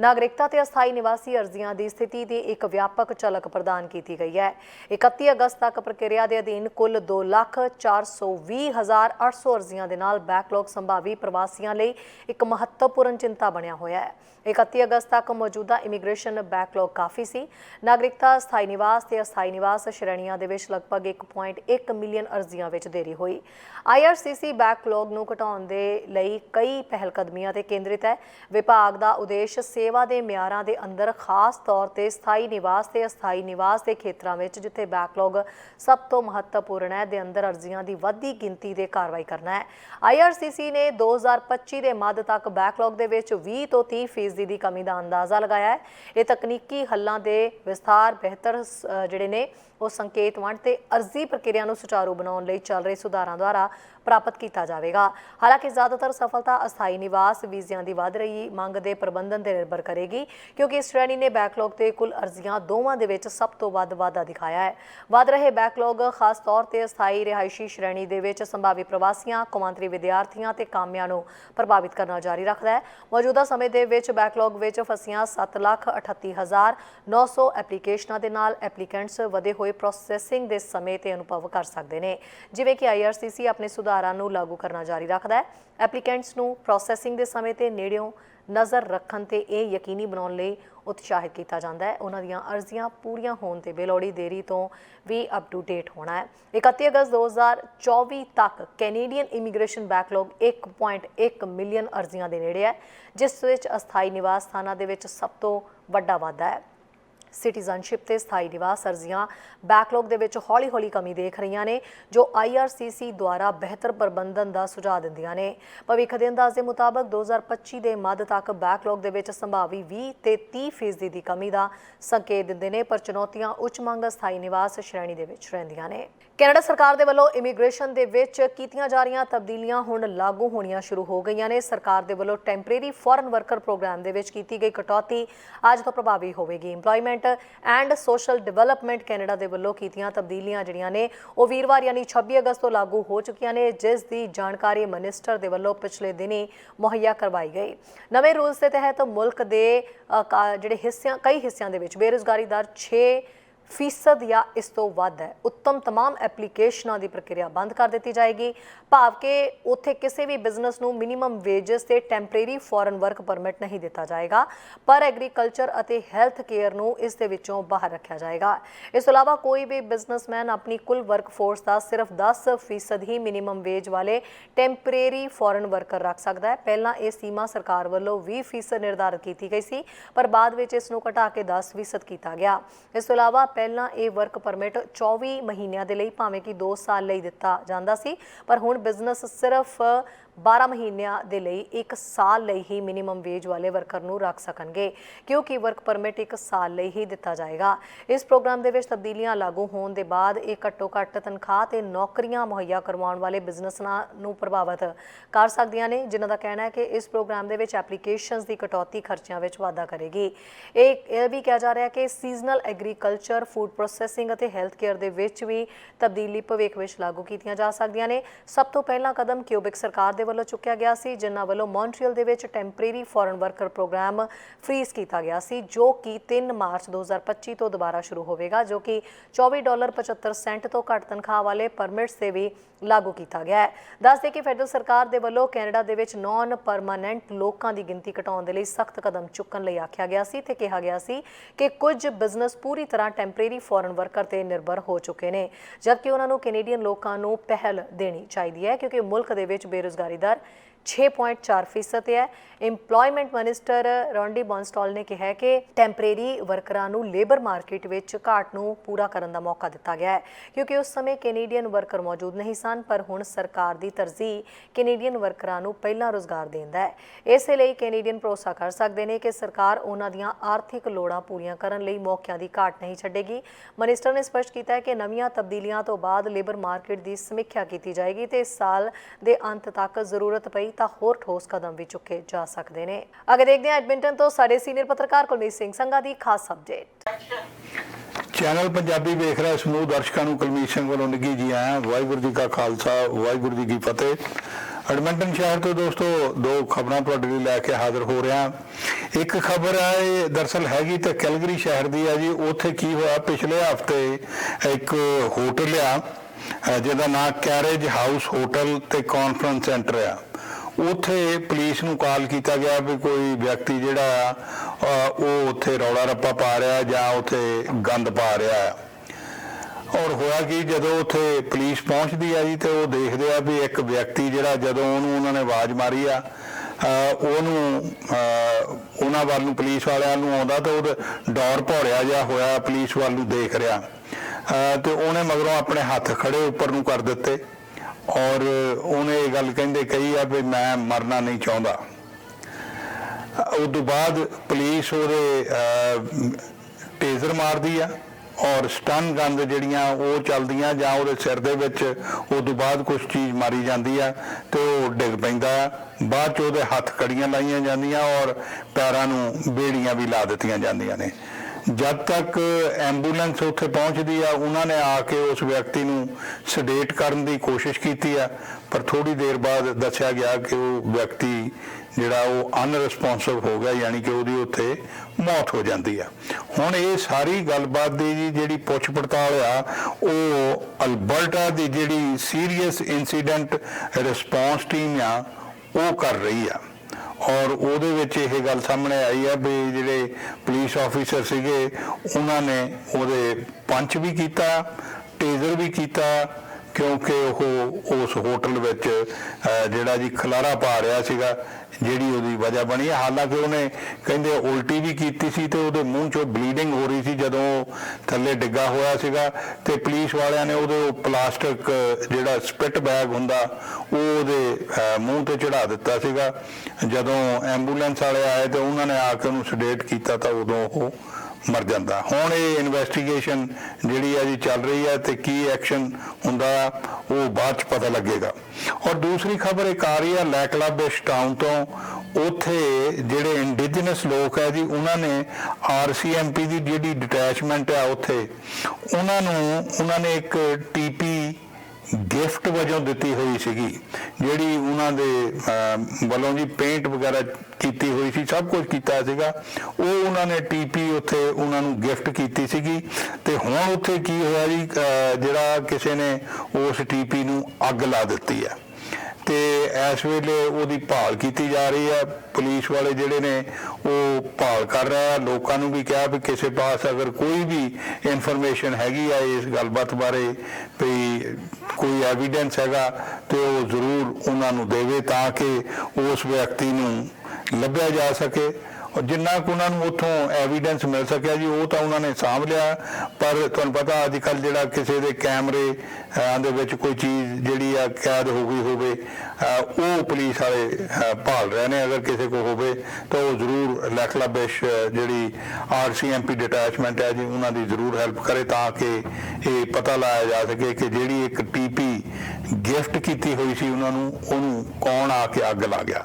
Speaker 1: ਨਾਗਰਿਕਤਾ ਤੇ ਅਸਥਾਈ ਨਿਵਾਸੀ ਅਰਜ਼ੀਆਂ ਦੀ ਸਥਿਤੀ ਦੀ ਇੱਕ ਵਿਆਪਕ ਝਲਕ ਪ੍ਰਦਾਨ ਕੀਤੀ ਗਈ ਹੈ। 31 ਅਗਸਤ ਤੱਕ ਪ੍ਰਕਿਰਿਆ ਦੇ ਅਧੀਨ ਕੁੱਲ 2,42,800 ਅਰਜ਼ੀਆਂ ਦੇ ਨਾਲ ਬੈਕਲੌਗ ਸੰਭਾਵੀ ਪ੍ਰਵਾਸੀਆਂ ਲਈ ਇੱਕ ਮਹੱਤਵਪੂਰਨ ਚਿੰਤਾ ਬਣਿਆ ਹੋਇਆ ਹੈ। 31 ਅਗਸਤ ਤੱਕ ਮੌਜੂਦਾ ਇਮੀਗ੍ਰੇਸ਼ਨ ਬੈਕਲੌਗ ਕਾਫੀ ਸੀ। ਨਾਗਰਿਕਤਾ ਸਥਾਈ ਨਿਵਾਸ ਤੇ ਅਸਥਾਈ ਨਿਵਾਸ ਸ਼੍ਰੇਣੀਆਂ ਦੇ ਵਿੱਚ ਲਗਭਗ 1.1 ਮਿਲੀਅਨ ਅਰਜ਼ੀਆਂ ਵਿੱਚ ਦੇਰੀ ਹੋਈ। IRCC ਬੈਕਲੌਗ ਨੂੰ ਘਟਾਉਣ ਦੇ ਲਈ ਕਈ ਪਹਿਲਕਦਮੀਆਂ ਤੇ ਕੇਂਦਰਿਤ ਹੈ। ਵਿਭਾਗ ਦਾ ਉਦੇਸ਼ ਸੇਵਾ ਦੇ ਮਿਆਰਾਂ ਦੇ ਅੰਦਰ ਖਾਸ ਤੌਰ ਤੇ ਸਥਾਈ ਨਿਵਾਸ ਤੇ ਅਸਥਾਈ ਨਿਵਾਸ ਦੇ ਖੇਤਰਾਂ ਵਿੱਚ ਜਿੱਥੇ ਬੈਕਲੌਗ ਸਭ ਤੋਂ ਮਹੱਤਵਪੂਰਨ ਹੈ ਦੇ ਅੰਦਰ ਅਰਜ਼ੀਆਂ ਦੀ ਵੱਧਦੀ ਗਿਣਤੀ ਦੇ ਕਾਰਵਾਈ ਕਰਨਾ ਹੈ। IRCC ਨੇ 2025 ਦੇ ਮੱਧ ਤੱਕ ਬੈਕਲੌਗ ਦੇ ਵਿੱਚ 20 ਤੋਂ 30 ਫੀਸਦੀ ਦੀ ਕਮੀ ਦਾ ਅੰਦਾਜ਼ਾ ਲਗਾਇਆ ਹੈ। ਇਹ ਤਕਨੀਕੀ ਹੱਲਾਂ ਦੇ ਵਿਸਥਾਰ, ਬਿਹਤਰ ਜਿਹੜੇ ਨੇ ਉਹ ਸੰਕੇਤ ਵੰਡ ਤੇ ਅਰਜ਼ੀ ਪ੍ਰਕਿਰਿਆ ਨੂੰ ਸੁਚਾਰੂ ਬਣਾਉਣ ਲਈ ਚੱਲ ਰਹੇ ਸੁਧਾਰਾਂ ਦੁਆਰਾ ਪ੍ਰਾਪਤ ਕੀਤਾ ਜਾਵੇਗਾ। ਹਾਲਾਂਕਿ ਜ਼ਿਆਦਾਤਰ ਸਫਲਤਾ ਅਸਥਾਈ ਨਿਵਾਸ ਵੀਜ਼ਿਆਂ ਦੀ ਵਧ ਰਹੀ ਮੰਗ ਦੇ ਪ੍ਰਬੰਧਨ ਤੇ ਨਿਰਭਰ ਕਰੇਗੀ, ਕਿਉਂਕਿ ਇਸ ਸ਼੍ਰੇਣੀ ਨੇ ਬੈਕਲੌਗ ਤੇ ਕੁੱਲ ਅਰਜ਼ੀਆਂ ਦੋਵਾਂ ਦੇ ਵਿੱਚ ਸਭ ਤੋਂ ਵੱਧ ਵਾਧਾ ਦਿਖਾਇਆ ਹੈ। ਵਧ ਰਹੇ ਬੈਕਲੌਗ ਖਾਸ ਤੌਰ ਤੇ ਅਸਥਾਈ ਰਿਹਾਇਸ਼ੀ ਸ਼੍ਰੇਣੀ ਦੇ ਵਿੱਚ ਸੰਭਾਵੀ ਪ੍ਰਵਾਸੀਆਂ, ਕੌਮਾਂਤਰੀ ਵਿਦਿਆਰਥੀਆਂ ਤੇ ਕਾਮਿਆਂ ਨੂੰ ਪ੍ਰਭਾਵਿਤ ਕਰਨਾ ਜਾਰੀ ਰੱਖਦਾ ਹੈ। ਮੌਜੂਦਾ ਸਮੇਂ ਦੇ ਵਿੱਚ ਬੈਕਲੌਗ ਵਿੱਚ ਫਸੀਆਂ 738900 ਐਪਲੀਕੇਸ਼ਨਾਂ ਦੇ ਨਾਲ ਐਪਲੀਕੈਂਟਸ ਵਧੇ ਹੋਏ ਪ੍ਰੋਸੈਸਿੰਗ ਦੇ ਸਮੇਂ ਤੇ ਅਨੁਭਵ ਕਰ ਸਕਦੇ ਨੇ। ਜਿਵੇਂ ਕਿ IRCC ਆਪਣੇ ਸੁਧਾਰਾਂ ਨੂੰ ਲਾਗੂ ਕਰਨਾ ਜਾਰੀ ਰੱਖਦਾ ਹੈ। ਐਪਲੀਕੈਂਟਸ ਨੂੰ ਪ੍ਰੋਸੈਸਿੰਗ ਦੇ ਸਮੇਂ ਤੇ ਨੇੜਿਓਂ ਨਜ਼ਰ ਰੱਖਣ ਤੇ ਇਹ ਯਕੀਨੀ ਬਣਾਉਣ ਲਈ ਉਤਸ਼ਾਹਿਤ ਕੀਤਾ ਜਾਂਦਾ ਹੈ। ਉਹਨਾਂ ਦੀਆਂ ਅਰਜ਼ੀਆਂ ਪੂਰੀਆਂ ਹੋਣ ਤੇ ਬੇਲੋੜੀ ਦੇਰੀ ਤੋਂ ਵੀ ਅਪ ਟੂ ਡੇਟ ਹੋਣਾ ਹੈ। 31 ਅਗਸਤ 2024 ਤੱਕ ਕੈਨੇਡੀਅਨ ਇਮੀਗ੍ਰੇਸ਼ਨ ਬੈਕਲੌਗ 1.1 ਮਿਲੀਅਨ ਅਰਜ਼ੀਆਂ ਦੇ ਨੇੜੇ ਹੈ, ਜਿਸ ਵਿੱਚ ਅਸਥਾਈ ਨਿਵਾਸ ਸਥਾਨਾਂ ਦੇ ਵਿੱਚ ਸਭ ਤੋਂ ਵੱਡਾ ਵਾਧਾ ਹੈ। ਸਿਟੀਜ਼ਨਸ਼ਿਪ ਤੇ ਸਥਾਈ ਨਿਵਾਸ ਅਰਜ਼ੀਆਂ ਬੈਕਲੌਗ ਦੇ ਵਿੱਚ ਹੌਲੀ-ਹੌਲੀ ਕਮੀ ਦੇਖ ਰਹੀਆਂ ਨੇ, ਜੋ IRCC ਦੁਆਰਾ ਬਿਹਤਰ ਪ੍ਰਬੰਧਨ ਦਾ ਸੁਝਾਅ ਦਿੰਦੀਆਂ ਨੇ। ਭਵਿੱਖ ਦੇ ਅੰਦਾਜ਼ੇ ਮੁਤਾਬਕ 2025 ਦੇ ਮੱਧ ਤੱਕ ਬੈਕਲੌਗ ਦੇ ਵਿੱਚ ਸੰਭਾਵੀ 20 ਤੇ 30 ਫੀਸਦੀ ਦੀ ਕਮੀ ਦਾ ਸੰਕੇਤ ਦਿੰਦੇ ਨੇ, ਪਰ ਚੁਣੌਤੀਆਂ ਉੱਚ ਮੰਗ ਸਥਾਈ ਨਿਵਾਸ ਸ਼੍ਰੇਣੀ ਦੇ ਵਿੱਚ ਰਹਿੰਦੀਆਂ ਨੇ। ਕੈਨੇਡਾ ਸਰਕਾਰ ਦੇ ਵੱਲੋਂ ਇਮੀਗ੍ਰੇਸ਼ਨ ਦੇ ਵਿੱਚ ਕੀਤੀਆਂ ਜਾ ਰਹੀਆਂ ਤਬਦੀਲੀਆਂ ਹੁਣ ਲਾਗੂ ਹੋਣੀਆਂ ਸ਼ੁਰੂ ਹੋ ਗਈਆਂ ਨੇ। ਸਰਕਾਰ ਦੇ ਵੱਲੋਂ ਟੈਂਪਰੇਰੀ ਫੋਰਨ ਵਰਕਰ ਪ੍ਰੋਗਰਾਮ ਦੇ ਵਿੱਚ ਕੀਤੀ ਗਈ ਕਟੌਤੀ ਅੱਜ ਤੋਂ ਪ੍ਰਭਾਵੀ ਹੋਵੇਗੀ। EMPLOYMENT and social development Canada ਦੇ ਵੱਲੋਂ ਕੀਤੀਆਂ ਤਬਦੀਲੀਆਂ ਜਿਹੜੀਆਂ ਨੇ, ਉਹ ਵੀਰਵਾਰ ਯਾਨੀ 26 ਅਗਸਤ ਤੋਂ ਲਾਗੂ ਹੋ ਚੁੱਕੀਆਂ ਨੇ, ਜਿਸ ਦੀ ਜਾਣਕਾਰੀ ਮਿਨਿਸਟਰ ਦੇ ਵੱਲੋਂ ਪਿਛਲੇ ਦਿਨੀ ਮੁਹੱਈਆ ਕਰਵਾਈ ਗਈ। ਨਵੇਂ ਰੂਲਸ ਦੇ ਤਹਿਤ ਮੁਲਕ ਦੇ ਕਾ- ਜਿਹੜੇ ਹਿੱਸਿਆਂ, ਕਈ ਹਿੱਸਿਆਂ ਦੇ ਵਿੱਚ ਬੇਰੁਜ਼ਗਾਰੀ ਦਰ 6 ਫੀਸਦ ਜਾਂ ਇਸ ਤੋਂ ਵੱਧ ਹੈ ਉੱਤਮ तमाम ਐਪਲੀਕੇਸ਼ਨਾਂ ਦੀ ਪ੍ਰਕਿਰਿਆ ਬੰਦ ਕਰ ਦਿੱਤੀ ਜਾਏਗੀ ਭਾਵ ਕਿ ਉੱਥੇ ਕਿਸੇ ਵੀ ਬਿਜ਼ਨਸ ਨੂੰ ਮਿਨੀਮਮ ਵੇਜਸ ਤੇ ਟੈਂਪਰੇਰੀ ਫੋਰਨ ਵਰਕ ਪਰਮਿਟ ਨਹੀਂ ਦਿੱਤਾ ਜਾਏਗਾ ਪਰ ਐਗਰੀਕਲਚਰ ਅਤੇ ਹੈਲਥ ਕੇਅਰ ਨੂੰ ਇਸ ਦੇ ਵਿੱਚੋਂ ਬਾਹਰ ਰੱਖਿਆ ਜਾਏਗਾ ਇਸ ਤੋਂ ਇਲਾਵਾ ਕੋਈ ਵੀ ਬਿਜ਼ਨਸਮੈਨ ਆਪਣੀ ਕੁੱਲ ਵਰਕਫੋਰਸ ਦਾ ਸਿਰਫ 10% ਫੀਸਦ ਹੀ ਮਿਨੀਮਮ ਵੇਜ ਵਾਲੇ ਟੈਂਪਰੇਰੀ ਫੋਰਨ ਵਰਕਰ ਰੱਖ ਸਕਦਾ ਹੈ ਪਹਿਲਾਂ ਇਹ ਸੀਮਾ ਸਰਕਾਰ ਵੱਲੋਂ 20% ਫੀਸਦ ਨਿਰਧਾਰਿਤ ਕੀਤੀ ਗਈ ਸੀ ਪਰ ਬਾਅਦ ਵਿੱਚ ਇਸ ਨੂੰ ਘਟਾ ਕੇ 10% ਫੀਸਦ ਕੀਤਾ ਗਿਆ ਇਸ ਤੋਂ ਇਲਾਵਾ ਪਹਿਲਾਂ ਇਹ ਵਰਕ ਪਰਮਿਟ 24 ਮਹੀਨਿਆਂ ਦੇ ਲਈ, ਭਾਵੇਂ ਕਿ 2 ਸਾਲ ਲਈ ਦਿੱਤਾ ਜਾਂਦਾ ਸੀ। ਪਰ ਹੁਣ ਬਿਜ਼ਨਸ ਸਿਰਫ 12 ਮਹੀਨਿਆਂ ਦੇ ਲਈ 1 ਸਾਲ ਲਈ ਹੀ ਮਿਨੀਮਮ ਵੇਜ ਵਾਲੇ ਵਰਕਰ ਨੂੰ ਰੱਖ ਸਕਣਗੇ, ਕਿਉਂਕਿ ਵਰਕ ਪਰਮਿਟ 1 ਸਾਲ ਲਈ ਹੀ ਦਿੱਤਾ ਜਾਏਗਾ। ਇਸ ਪ੍ਰੋਗਰਾਮ ਦੇ ਵਿੱਚ ਤਬਦੀਲੀਆਂ ਲਾਗੂ ਹੋਣ ਦੇ ਬਾਅਦ ਇਹ ਘੱਟੋ ਘੱਟ ਤਨਖਾਹ ਤੇ ਨੌਕਰੀਆਂ ਮੁਹੱਈਆ ਕਰਵਾਉਣ ਵਾਲੇ ਬਿਜ਼ਨਸਾਂ ਨੂੰ ਪ੍ਰਭਾਵਿਤ ਕਰ ਸਕਦੀਆਂ ਨੇ, ਜਿਨ੍ਹਾਂ ਦਾ ਕਹਿਣਾ ਹੈ ਕਿ ਇਸ ਪ੍ਰੋਗਰਾਮ ਦੇ ਵਿੱਚ ਐਪਲੀਕੇਸ਼ਨਸ ਦੀ ਕਟੌਤੀ ਖਰਚਿਆਂ ਵਿੱਚ ਵਾਧਾ ਕਰੇਗੀ। ਇਹ ਇਹ ਵੀ ਕਿਹਾ ਜਾ ਰਿਹਾ ਹੈ ਕਿ ਸੀਜ਼ਨਲ ਐਗਰੀਕਲਚਰ, ਫੂਡ ਪ੍ਰੋਸੈਸਿੰਗ ਅਤੇ ਹੈਲਥ ਕੇਅਰ ਦੇ ਵਿੱਚ ਵੀ ਤਬਦੀਲੀ ਭਵਿੱਖ ਵਿੱਚ ਲਾਗੂ ਕੀਤੀਆਂ ਜਾ ਸਕਦੀਆਂ ਨੇ। ਸਭ ਤੋਂ ਪਹਿਲਾ ਕਦਮ ਕਿਊਬਿਕ ਸਰਕਾਰ ਦੇ ਵੱਲੋਂ ਚੁੱਕਿਆ ਗਿਆ ਸੀ, ਜਿਨ੍ਹਾਂ ਵੱਲੋਂ ਮੌਂਟਰੀਅਲ ਦੇ ਵਿੱਚ temporary foreign worker program freeze ਕੀਤਾ ਗਿਆ ਸੀ, ਜੋ ਕਿ 3 ਮਾਰਚ 2025 ਤੋਂ ਦੁਬਾਰਾ ਸ਼ੁਰੂ ਹੋਵੇਗਾ, ਜੋ ਕਿ 24 ਡਾਲਰ 75 ਸੈਂਟ ਤੋਂ ਘੱਟ ਤਨਖਾਹ ਵਾਲੇ ਪਰਮਿਟਸ ਤੇ ਵੀ ਲਾਗੂ ਕੀਤਾ ਗਿਆ ਹੈ। ਦੱਸਦੇ ਕਿ ਫੈਡਰਲ ਸਰਕਾਰ ਦੇ ਵੱਲੋਂ ਕੈਨੇਡਾ ਦੇ ਵਿੱਚ ਨਾਨ ਪਰਮਾਨੈਂਟ ਲੋਕਾਂ ਦੀ ਗਿਣਤੀ ਘਟਾਉਣ ਦੇ ਲਈ ਸਖਤ ਕਦਮ ਚੁੱਕਣ ਲਈ ਆਖਿਆ ਗਿਆ ਸੀ ਤੇ ਕਿਹਾ ਗਿਆ ਸੀ ਕਿ ਕੁਝ ਬਿਜ਼ਨਸ ਪੂਰੀ ਤਰ੍ਹਾਂ ਟੈਂਪਰੇਰੀ ਫੋਰਨ ਵਰਕਰ ਤੇ ਨਿਰਭਰ ਹੋ ਚੁੱਕੇ ਨੇ, ਜਦਕਿ ਉਹਨਾਂ ਨੂੰ ਕੈਨੇਡੀਅਨ ਲੋਕਾਂ ਨੂੰ ਪਹਿਲ ਦੇਣੀ ਚਾਹੀਦੀ ਹੈ, ਕਿਉਂਕਿ ਮੁਲਕ ਦੇ ਵਿੱਚ ਬੇਰੁਜ਼ਗਾਰੀ ਦਰ 6.4% ਫੀਸਦ ਹੈ। EMPLOYMENT ਮਿਨਿਸਟਰ ਰੌਂਡੀ ਬੌਨਸਟਾਲ ਨੇ ਕਿਹਾ ਕਿ ਟੈਂਪਰੇਰੀ ਵਰਕਰਾਂ ਨੂੰ ਲੇਬਰ ਮਾਰਕੀਟ ਵਿੱਚ ਘਾਟ ਨੂੰ ਪੂਰਾ ਕਰਨ ਦਾ ਮੌਕਾ ਦਿੱਤਾ ਗਿਆ ਹੈ, ਕਿਉਂਕਿ ਉਸ ਸਮੇਂ ਕੈਨੇਡੀਅਨ ਵਰਕਰ ਮੌਜੂਦ ਨਹੀਂ ਸਨ, ਪਰ ਹੁਣ ਸਰਕਾਰ ਦੀ ਤਰਜੀਹ ਕੈਨੇਡੀਅਨ ਵਰਕਰਾਂ ਨੂੰ ਪਹਿਲਾ ਰੋਜ਼ਗਾਰ ਦਿੰਦਾ ਹੈ। ਇਸੇ ਲਈ ਕੈਨੇਡੀਅਨ ਭਰੋਸਾ ਕਰ ਸਕਦੇ ਨੇ ਕਿ ਸਰਕਾਰ ਉਹਨਾਂ ਦੀਆਂ ਆਰਥਿਕ ਲੋੜਾਂ ਪੂਰੀਆਂ ਕਰਨ ਲਈ ਮੌਕਿਆਂ ਦੀ ਘਾਟ ਨਹੀਂ ਛੱਡੇਗੀ। ਮਿਨਿਸਟਰ ਨੇ ਸਪਸ਼ਟ ਕੀਤਾ ਹੈ ਕਿ ਨਵੀਆਂ ਤਬਦੀਲੀਆਂ ਤੋਂ ਬਾਅਦ ਲੇਬਰ ਮਾਰਕੀਟ ਦੀ ਸਮੀਖਿਆ ਕੀਤੀ ਜਾਏਗੀ ਤੇ ਇਸ ਸਾਲ ਦੇ ਅੰਤ ਤੱਕ ਜ਼ਰੂਰਤ ਪਈ ਤਾਂ ਹੋਰ ਠੋਸ ਕਦਮ ਵੀ ਚੁੱਕੇ ਜਾ ਸਕਦੇ ਨੇ। ਅੱਗੇ ਦੇਖਦੇ ਹਾਂ ਐਡਮਿੰਟਨ ਤੋਂ ਸਾਡੇ ਸੀਨੀਅਰ ਪੱਤਰਕਾਰ ਕੁਲਮੀਤ ਸਿੰਘ ਸੰਘਾ ਦੀ ਖਾਸ ਅਪਡੇਟ।
Speaker 2: ਚੈਨਲ ਪੰਜਾਬੀ ਵੇਖ ਰਹੇ ਸਮੂਹ ਦਰਸ਼ਕਾਂ ਨੂੰ ਕੁਲਮੀਤ ਸਿੰਘ ਵੱਲੋਂ ਨਿੱਘੀ ਜੀ ਆਇਆਂ, ਵਾਹਿਗੁਰੂ ਜੀ ਕਾ ਖਾਲਸਾ, ਵਾਹਿਗੁਰੂ ਜੀ ਕੀ ਫਤਿਹ। ਐਡਮਿੰਟਨ ਸ਼ਹਿਰ ਤੋਂ ਦੋਸਤੋ, ਦੋ ਖਬਰਾਂ ਤੁਹਾਡੇ ਲਈ ਲੈ ਕੇ ਹਾਜ਼ਰ ਹੋ ਰਿਹਾ। ਇੱਕ ਖਬਰ ਹੈ, ਇਹ ਦਰਸਲ ਹੈਗੀ ਤੇ ਕੈਲਗਰੀ ਸ਼ਹਿਰ ਦੀ ਹੈ ਜੀ। ਉੱਥੇ ਕੀ ਹੋਇਆ? ਪਿਛਲੇ ਹਫ਼ਤੇ ਇੱਕ ਹੋਟਲ ਆ ਜਿਹਦਾ ਨਾਮ ਕੈਰੇਜ ਹਾਊਸ ਹੋਟਲ ਤੇ ਕਾਨਫਰੰਸ ਸੈਂਟਰ ਆ। ਉੱਥੇ ਪੁਲਿਸ ਨੂੰ ਕਾਲ ਕੀਤਾ ਗਿਆ ਵੀ ਕੋਈ ਵਿਅਕਤੀ ਜਿਹੜਾ ਆ ਉਹ ਉੱਥੇ ਰੌਲਾ ਰੱਪਾ ਪਾ ਰਿਹਾ ਜਾਂ ਉੱਥੇ ਗੰਦ ਪਾ ਰਿਹਾ ਆ। ਔਰ ਹੋਇਆ ਕਿ, ਜਦੋਂ ਉੱਥੇ ਪੁਲਿਸ ਪਹੁੰਚਦੀ ਆ ਜੀ ਤੇ ਉਹ ਦੇਖਦੇ ਆ ਵੀ ਇੱਕ ਵਿਅਕਤੀ ਜਿਹੜਾ ਜਦੋਂ ਉਹਨੂੰ ਉਹਨਾਂ ਨੇ ਆਵਾਜ਼ ਮਾਰੀ ਆ ਉਹਨੂੰ ਅਹ ਉਹਨਾਂ ਵੱਲ ਨੂੰ ਪੁਲਿਸ ਵਾਲਿਆਂ ਨੂੰ ਆਉਂਦਾ ਤਾਂ ਉਹ ਡੌਰ ਭੌੜਿਆ ਜਿਹਾ ਹੋਇਆ ਪੁਲਿਸ ਵੱਲ ਨੂੰ ਦੇਖ ਰਿਹਾ। ਤੇ ਉਹਨੇ ਮਗਰੋਂ ਆਪਣੇ ਹੱਥ ਖੜੇ ਉੱਪਰ ਨੂੰ ਕਰ ਦਿੱਤੇ। ਔਰ ਉਹਨੇ ਇਹ ਗੱਲ ਕਹਿੰਦੇ ਕਹੀ ਆ ਵੀ ਮੈਂ ਮਰਨਾ ਨਹੀਂ ਚਾਹੁੰਦਾ। ਉਸ ਤੋਂ ਬਾਅਦ ਪੁਲਿਸ ਉਹਦੇ ਅਹ, ਟੇਜ਼ਰ ਮਾਰਦੀ ਆ ਔਰ ਸਟਨ ਗੰਦ ਜਿਹੜੀਆਂ ਉਹ ਚੱਲਦੀਆਂ ਜਾਂ ਉਹਦੇ ਸਿਰ ਦੇ ਵਿੱਚ ਉਸ ਤੋਂ ਬਾਅਦ ਕੁਝ ਚੀਜ਼ ਮਾਰੀ ਜਾਂਦੀ ਆ ਤੇ ਉਹ ਡਿੱਗ ਪੈਂਦਾ ਆ। ਬਾਅਦ ਚ ਉਹਦੇ ਹੱਥ ਕੜੀਆਂ ਲਾਈਆਂ ਜਾਂਦੀਆਂ ਔਰ ਪੈਰਾਂ ਨੂੰ ਬੇੜੀਆਂ ਵੀ ਲਾ ਦਿੱਤੀਆਂ ਜਾਂਦੀਆਂ ਨੇ। ਜਦ ਤੱਕ ਐਂਬੂਲੈਂਸ ਉੱਥੇ ਪਹੁੰਚਦੀ ਆ, ਉਹਨਾਂ ਨੇ ਆ ਕੇ ਉਸ ਵਿਅਕਤੀ ਨੂੰ ਸਡੇਟ ਕਰਨ ਦੀ ਕੋਸ਼ਿਸ਼ ਕੀਤੀ ਆ, ਪਰ ਥੋੜੀ ਦੇਰ ਬਾਅਦ ਦੱਸਿਆ ਗਿਆ ਕਿ ਉਹ ਵਿਅਕਤੀ ਜਿਹੜਾ ਉਹ ਅਨਰਿਸਪੌਂਸਿਵ ਹੋ ਗਿਆ, ਯਾਨੀ ਕਿ ਉਹਦੀ ਉੱਥੇ ਮੌਤ ਹੋ ਜਾਂਦੀ ਆ। ਹੁਣ ਇਹ ਸਾਰੀ ਗੱਲਬਾਤ ਦੀ ਜਿਹੜੀ ਪੁੱਛ ਪੜਤਾਲ ਆ, ਉਹ ਅਲਬਰਟਾ ਦੀ ਜਿਹੜੀ ਸੀਰੀਅਸ ਇਨਸੀਡੈਂਟ ਰਿਸਪੌਂਸ ਟੀਮ ਆ, ਉਹ ਕਰ ਰਹੀ ਆ। ਔਰ ਉਹਦੇ ਵਿੱਚ ਇਹ ਗੱਲ ਸਾਹਮਣੇ ਆਈ ਆ ਵੀ ਜਿਹੜੇ ਪੁਲਿਸ ਆਫੀਸਰ ਸੀਗੇ, ਉਹਨਾਂ ਨੇ ਉਹਦੇ ਪੰਚ ਵੀ ਕੀਤਾ ਟੇਜ਼ਰ ਵੀ ਕੀਤਾ ਕਿਉਂਕਿ ਉਹ ਉਸ ਹੋਟਲ ਵਿੱਚ ਜਿਹੜਾ ਜੀ ਖਲਾਰਾ ਪਾ ਰਿਹਾ ਸੀਗਾ, ਜਿਹੜੀ ਉਹਦੀ ਵਜ੍ਹਾ ਬਣੀ ਹੈ। ਹਾਲਾਂਕਿ ਉਹਨੇ ਕਹਿੰਦੇ ਉਲਟੀ ਵੀ ਕੀਤੀ ਸੀ ਤੇ ਉਹਦੇ ਮੂੰਹ ਚੋਂ ਬਲੀਡਿੰਗ ਹੋ ਰਹੀ ਸੀ ਜਦੋਂ ਥੱਲੇ ਡਿੱਗਾ ਹੋਇਆ ਸੀਗਾ ਤੇ ਪੁਲਿਸ ਵਾਲਿਆਂ ਨੇ ਉਹਦੇ ਪਲਾਸਟਿਕ, ਜਿਹੜਾ ਸਪਿਟ ਬੈਗ ਹੁੰਦਾ, ਉਹ ਉਹਦੇ ਮੂੰਹ ਤੇ ਚੜਾ ਦਿੱਤਾ ਸੀਗਾ ਜਦੋਂ ਐਂਬੂਲੈਂਸ ਵਾਲੇ ਆਏ ਤੇ ਉਹਨਾਂ ਨੇ ਆ ਕੇ ਉਹਨੂੰ ਸਡੇਟ ਕੀਤਾ ਤਾਂ ਉਦੋਂ ਉਹ ਮਰ ਜਾਂਦਾ। ਹੁਣ ਇਹ ਇਨਵੈਸਟੀਗੇਸ਼ਨ ਜਿਹੜੀ ਆ ਜੀ ਚੱਲ ਰਹੀ ਹੈ ਤੇ ਕੀ ਐਕਸ਼ਨ ਹੁੰਦਾ ਆ, ਉਹ ਬਾਅਦ ਚ ਪਤਾ ਲੱਗੇਗਾ। ਔਰ ਦੂਸਰੀ ਖਬਰ ਇੱਕ ਆ ਰਹੀ ਹੈ ਲੈਕਲਾ ਬੇਸ ਟਾਊਨ ਤੋਂ। ਉੱਥੇ ਜਿਹੜੇ ਇੰਡੀਜਨਸ ਲੋਕ ਹੈ ਜੀ ਉਹਨਾਂ ਨੇ ਆਰਸੀਐਮਪੀ ਦੀ ਜਿਹੜੀ ਡਿਟੈਚਮੈਂਟ ਹੈ ਉੱਥੇ ਉਹਨਾਂ ਨੂੰ ਉਹਨਾਂ ਨੇ ਇੱਕ ਟੀਪੀ ਗਿਫਟ ਵਜੋਂ ਦਿੱਤੀ ਹੋਈ ਸੀਗੀ, ਜਿਹੜੀ ਉਹਨਾਂ ਦੇ ਵੱਲੋਂ ਜੀ ਪੇਂਟ ਵਗੈਰਾ ਕੀਤੀ ਹੋਈ ਸੀ, ਸਭ ਕੁਝ ਕੀਤਾ ਸੀਗਾ। ਉਹ ਉਹਨਾਂ ਨੇ ਟੀਪੀ ਉੱਥੇ ਉਹਨਾਂ ਨੂੰ ਗਿਫਟ ਕੀਤੀ ਸੀਗੀ। ਤੇ ਹੁਣ ਉੱਥੇ ਕੀ ਹੋਇਆ ਜੀ ਜਿਹੜਾ ਕਿਸੇ ਨੇ ਉਸ ਟੀਪੀ ਨੂੰ ਅੱਗ ਲਾ ਦਿੱਤੀ ਹੈ। ਤੇ ਇਸ ਵੇਲੇ ਉਹਦੀ ਭਾਲ ਕੀਤੀ ਜਾ ਰਹੀ ਹੈ ਪੁਲਿਸ ਵਾਲੇ ਜਿਹੜੇ ਨੇ, ਉਹ ਭਾਲ ਕਰ ਰਹੇ ਆ। ਲੋਕਾਂ ਨੂੰ ਵੀ ਕਿਹਾ ਵੀ ਕਿਸੇ ਪਾਸ ਅਗਰ ਕੋਈ ਵੀ ਇਨਫੋਰਮੇਸ਼ਨ ਹੈਗੀ ਆ ਇਸ ਗੱਲਬਾਤ ਬਾਰੇ, ਵੀ ਕੋਈ ਐਵੀਡੈਂਸ ਹੈਗਾ ਤੇ ਉਹ ਜ਼ਰੂਰ ਉਹਨਾਂ ਨੂੰ ਦੇਵੇ ਤਾਂ ਕਿ ਉਸ ਵਿਅਕਤੀ ਨੂੰ ਲੱਭਿਆ ਜਾ ਸਕੇ। ਔਰ ਜਿੰਨਾ ਕੁ ਉਹਨਾਂ ਨੂੰ ਉੱਥੋਂ ਐਵੀਡੈਂਸ ਮਿਲ ਸਕਿਆ ਜੀ, ਉਹ ਤਾਂ ਉਹਨਾਂ ਨੇ ਸਾਂਭ ਲਿਆ। ਪਰ ਤੁਹਾਨੂੰ ਪਤਾ ਅੱਜ ਕੱਲ ਜਿਹੜਾ ਕਿਸੇ ਦੇ ਕੈਮਰੇ ਦੇ ਵਿੱਚ ਕੋਈ ਚੀਜ਼ ਜਿਹੜੀ ਆ ਕੈਦ ਹੋ ਗਈ ਹੋਵੇ ਉਹ ਪੁਲਿਸ ਵਾਲੇ ਭਾਲ ਰਹੇ ਨੇ। ਅਗਰ ਕਿਸੇ ਕੋ ਹੋਵੇ ਤਾਂ ਉਹ ਜ਼ਰੂਰ ਲੈਖਲਾ ਬਿਸ਼ ਜਿਹੜੀ ਆਰਸੀਐਮਪੀ ਡਿਟੈਚਮੈਂਟ ਹੈ ਜੀ, ਉਹਨਾਂ ਦੀ ਜ਼ਰੂਰ ਹੈਲਪ ਕਰੇ ਤਾਂ ਕਿ ਇਹ ਪਤਾ ਲਾਇਆ ਜਾ ਸਕੇ ਕਿ ਜਿਹੜੀ ਇੱਕ ਟੀਪੀ ਗਿਫਟ ਕੀਤੀ ਹੋਈ ਸੀ ਉਹਨਾਂ ਨੂੰ, ਉਹਨੂੰ ਕੌਣ ਆ ਕੇ ਅੱਗ ਲਾ ਗਿਆ।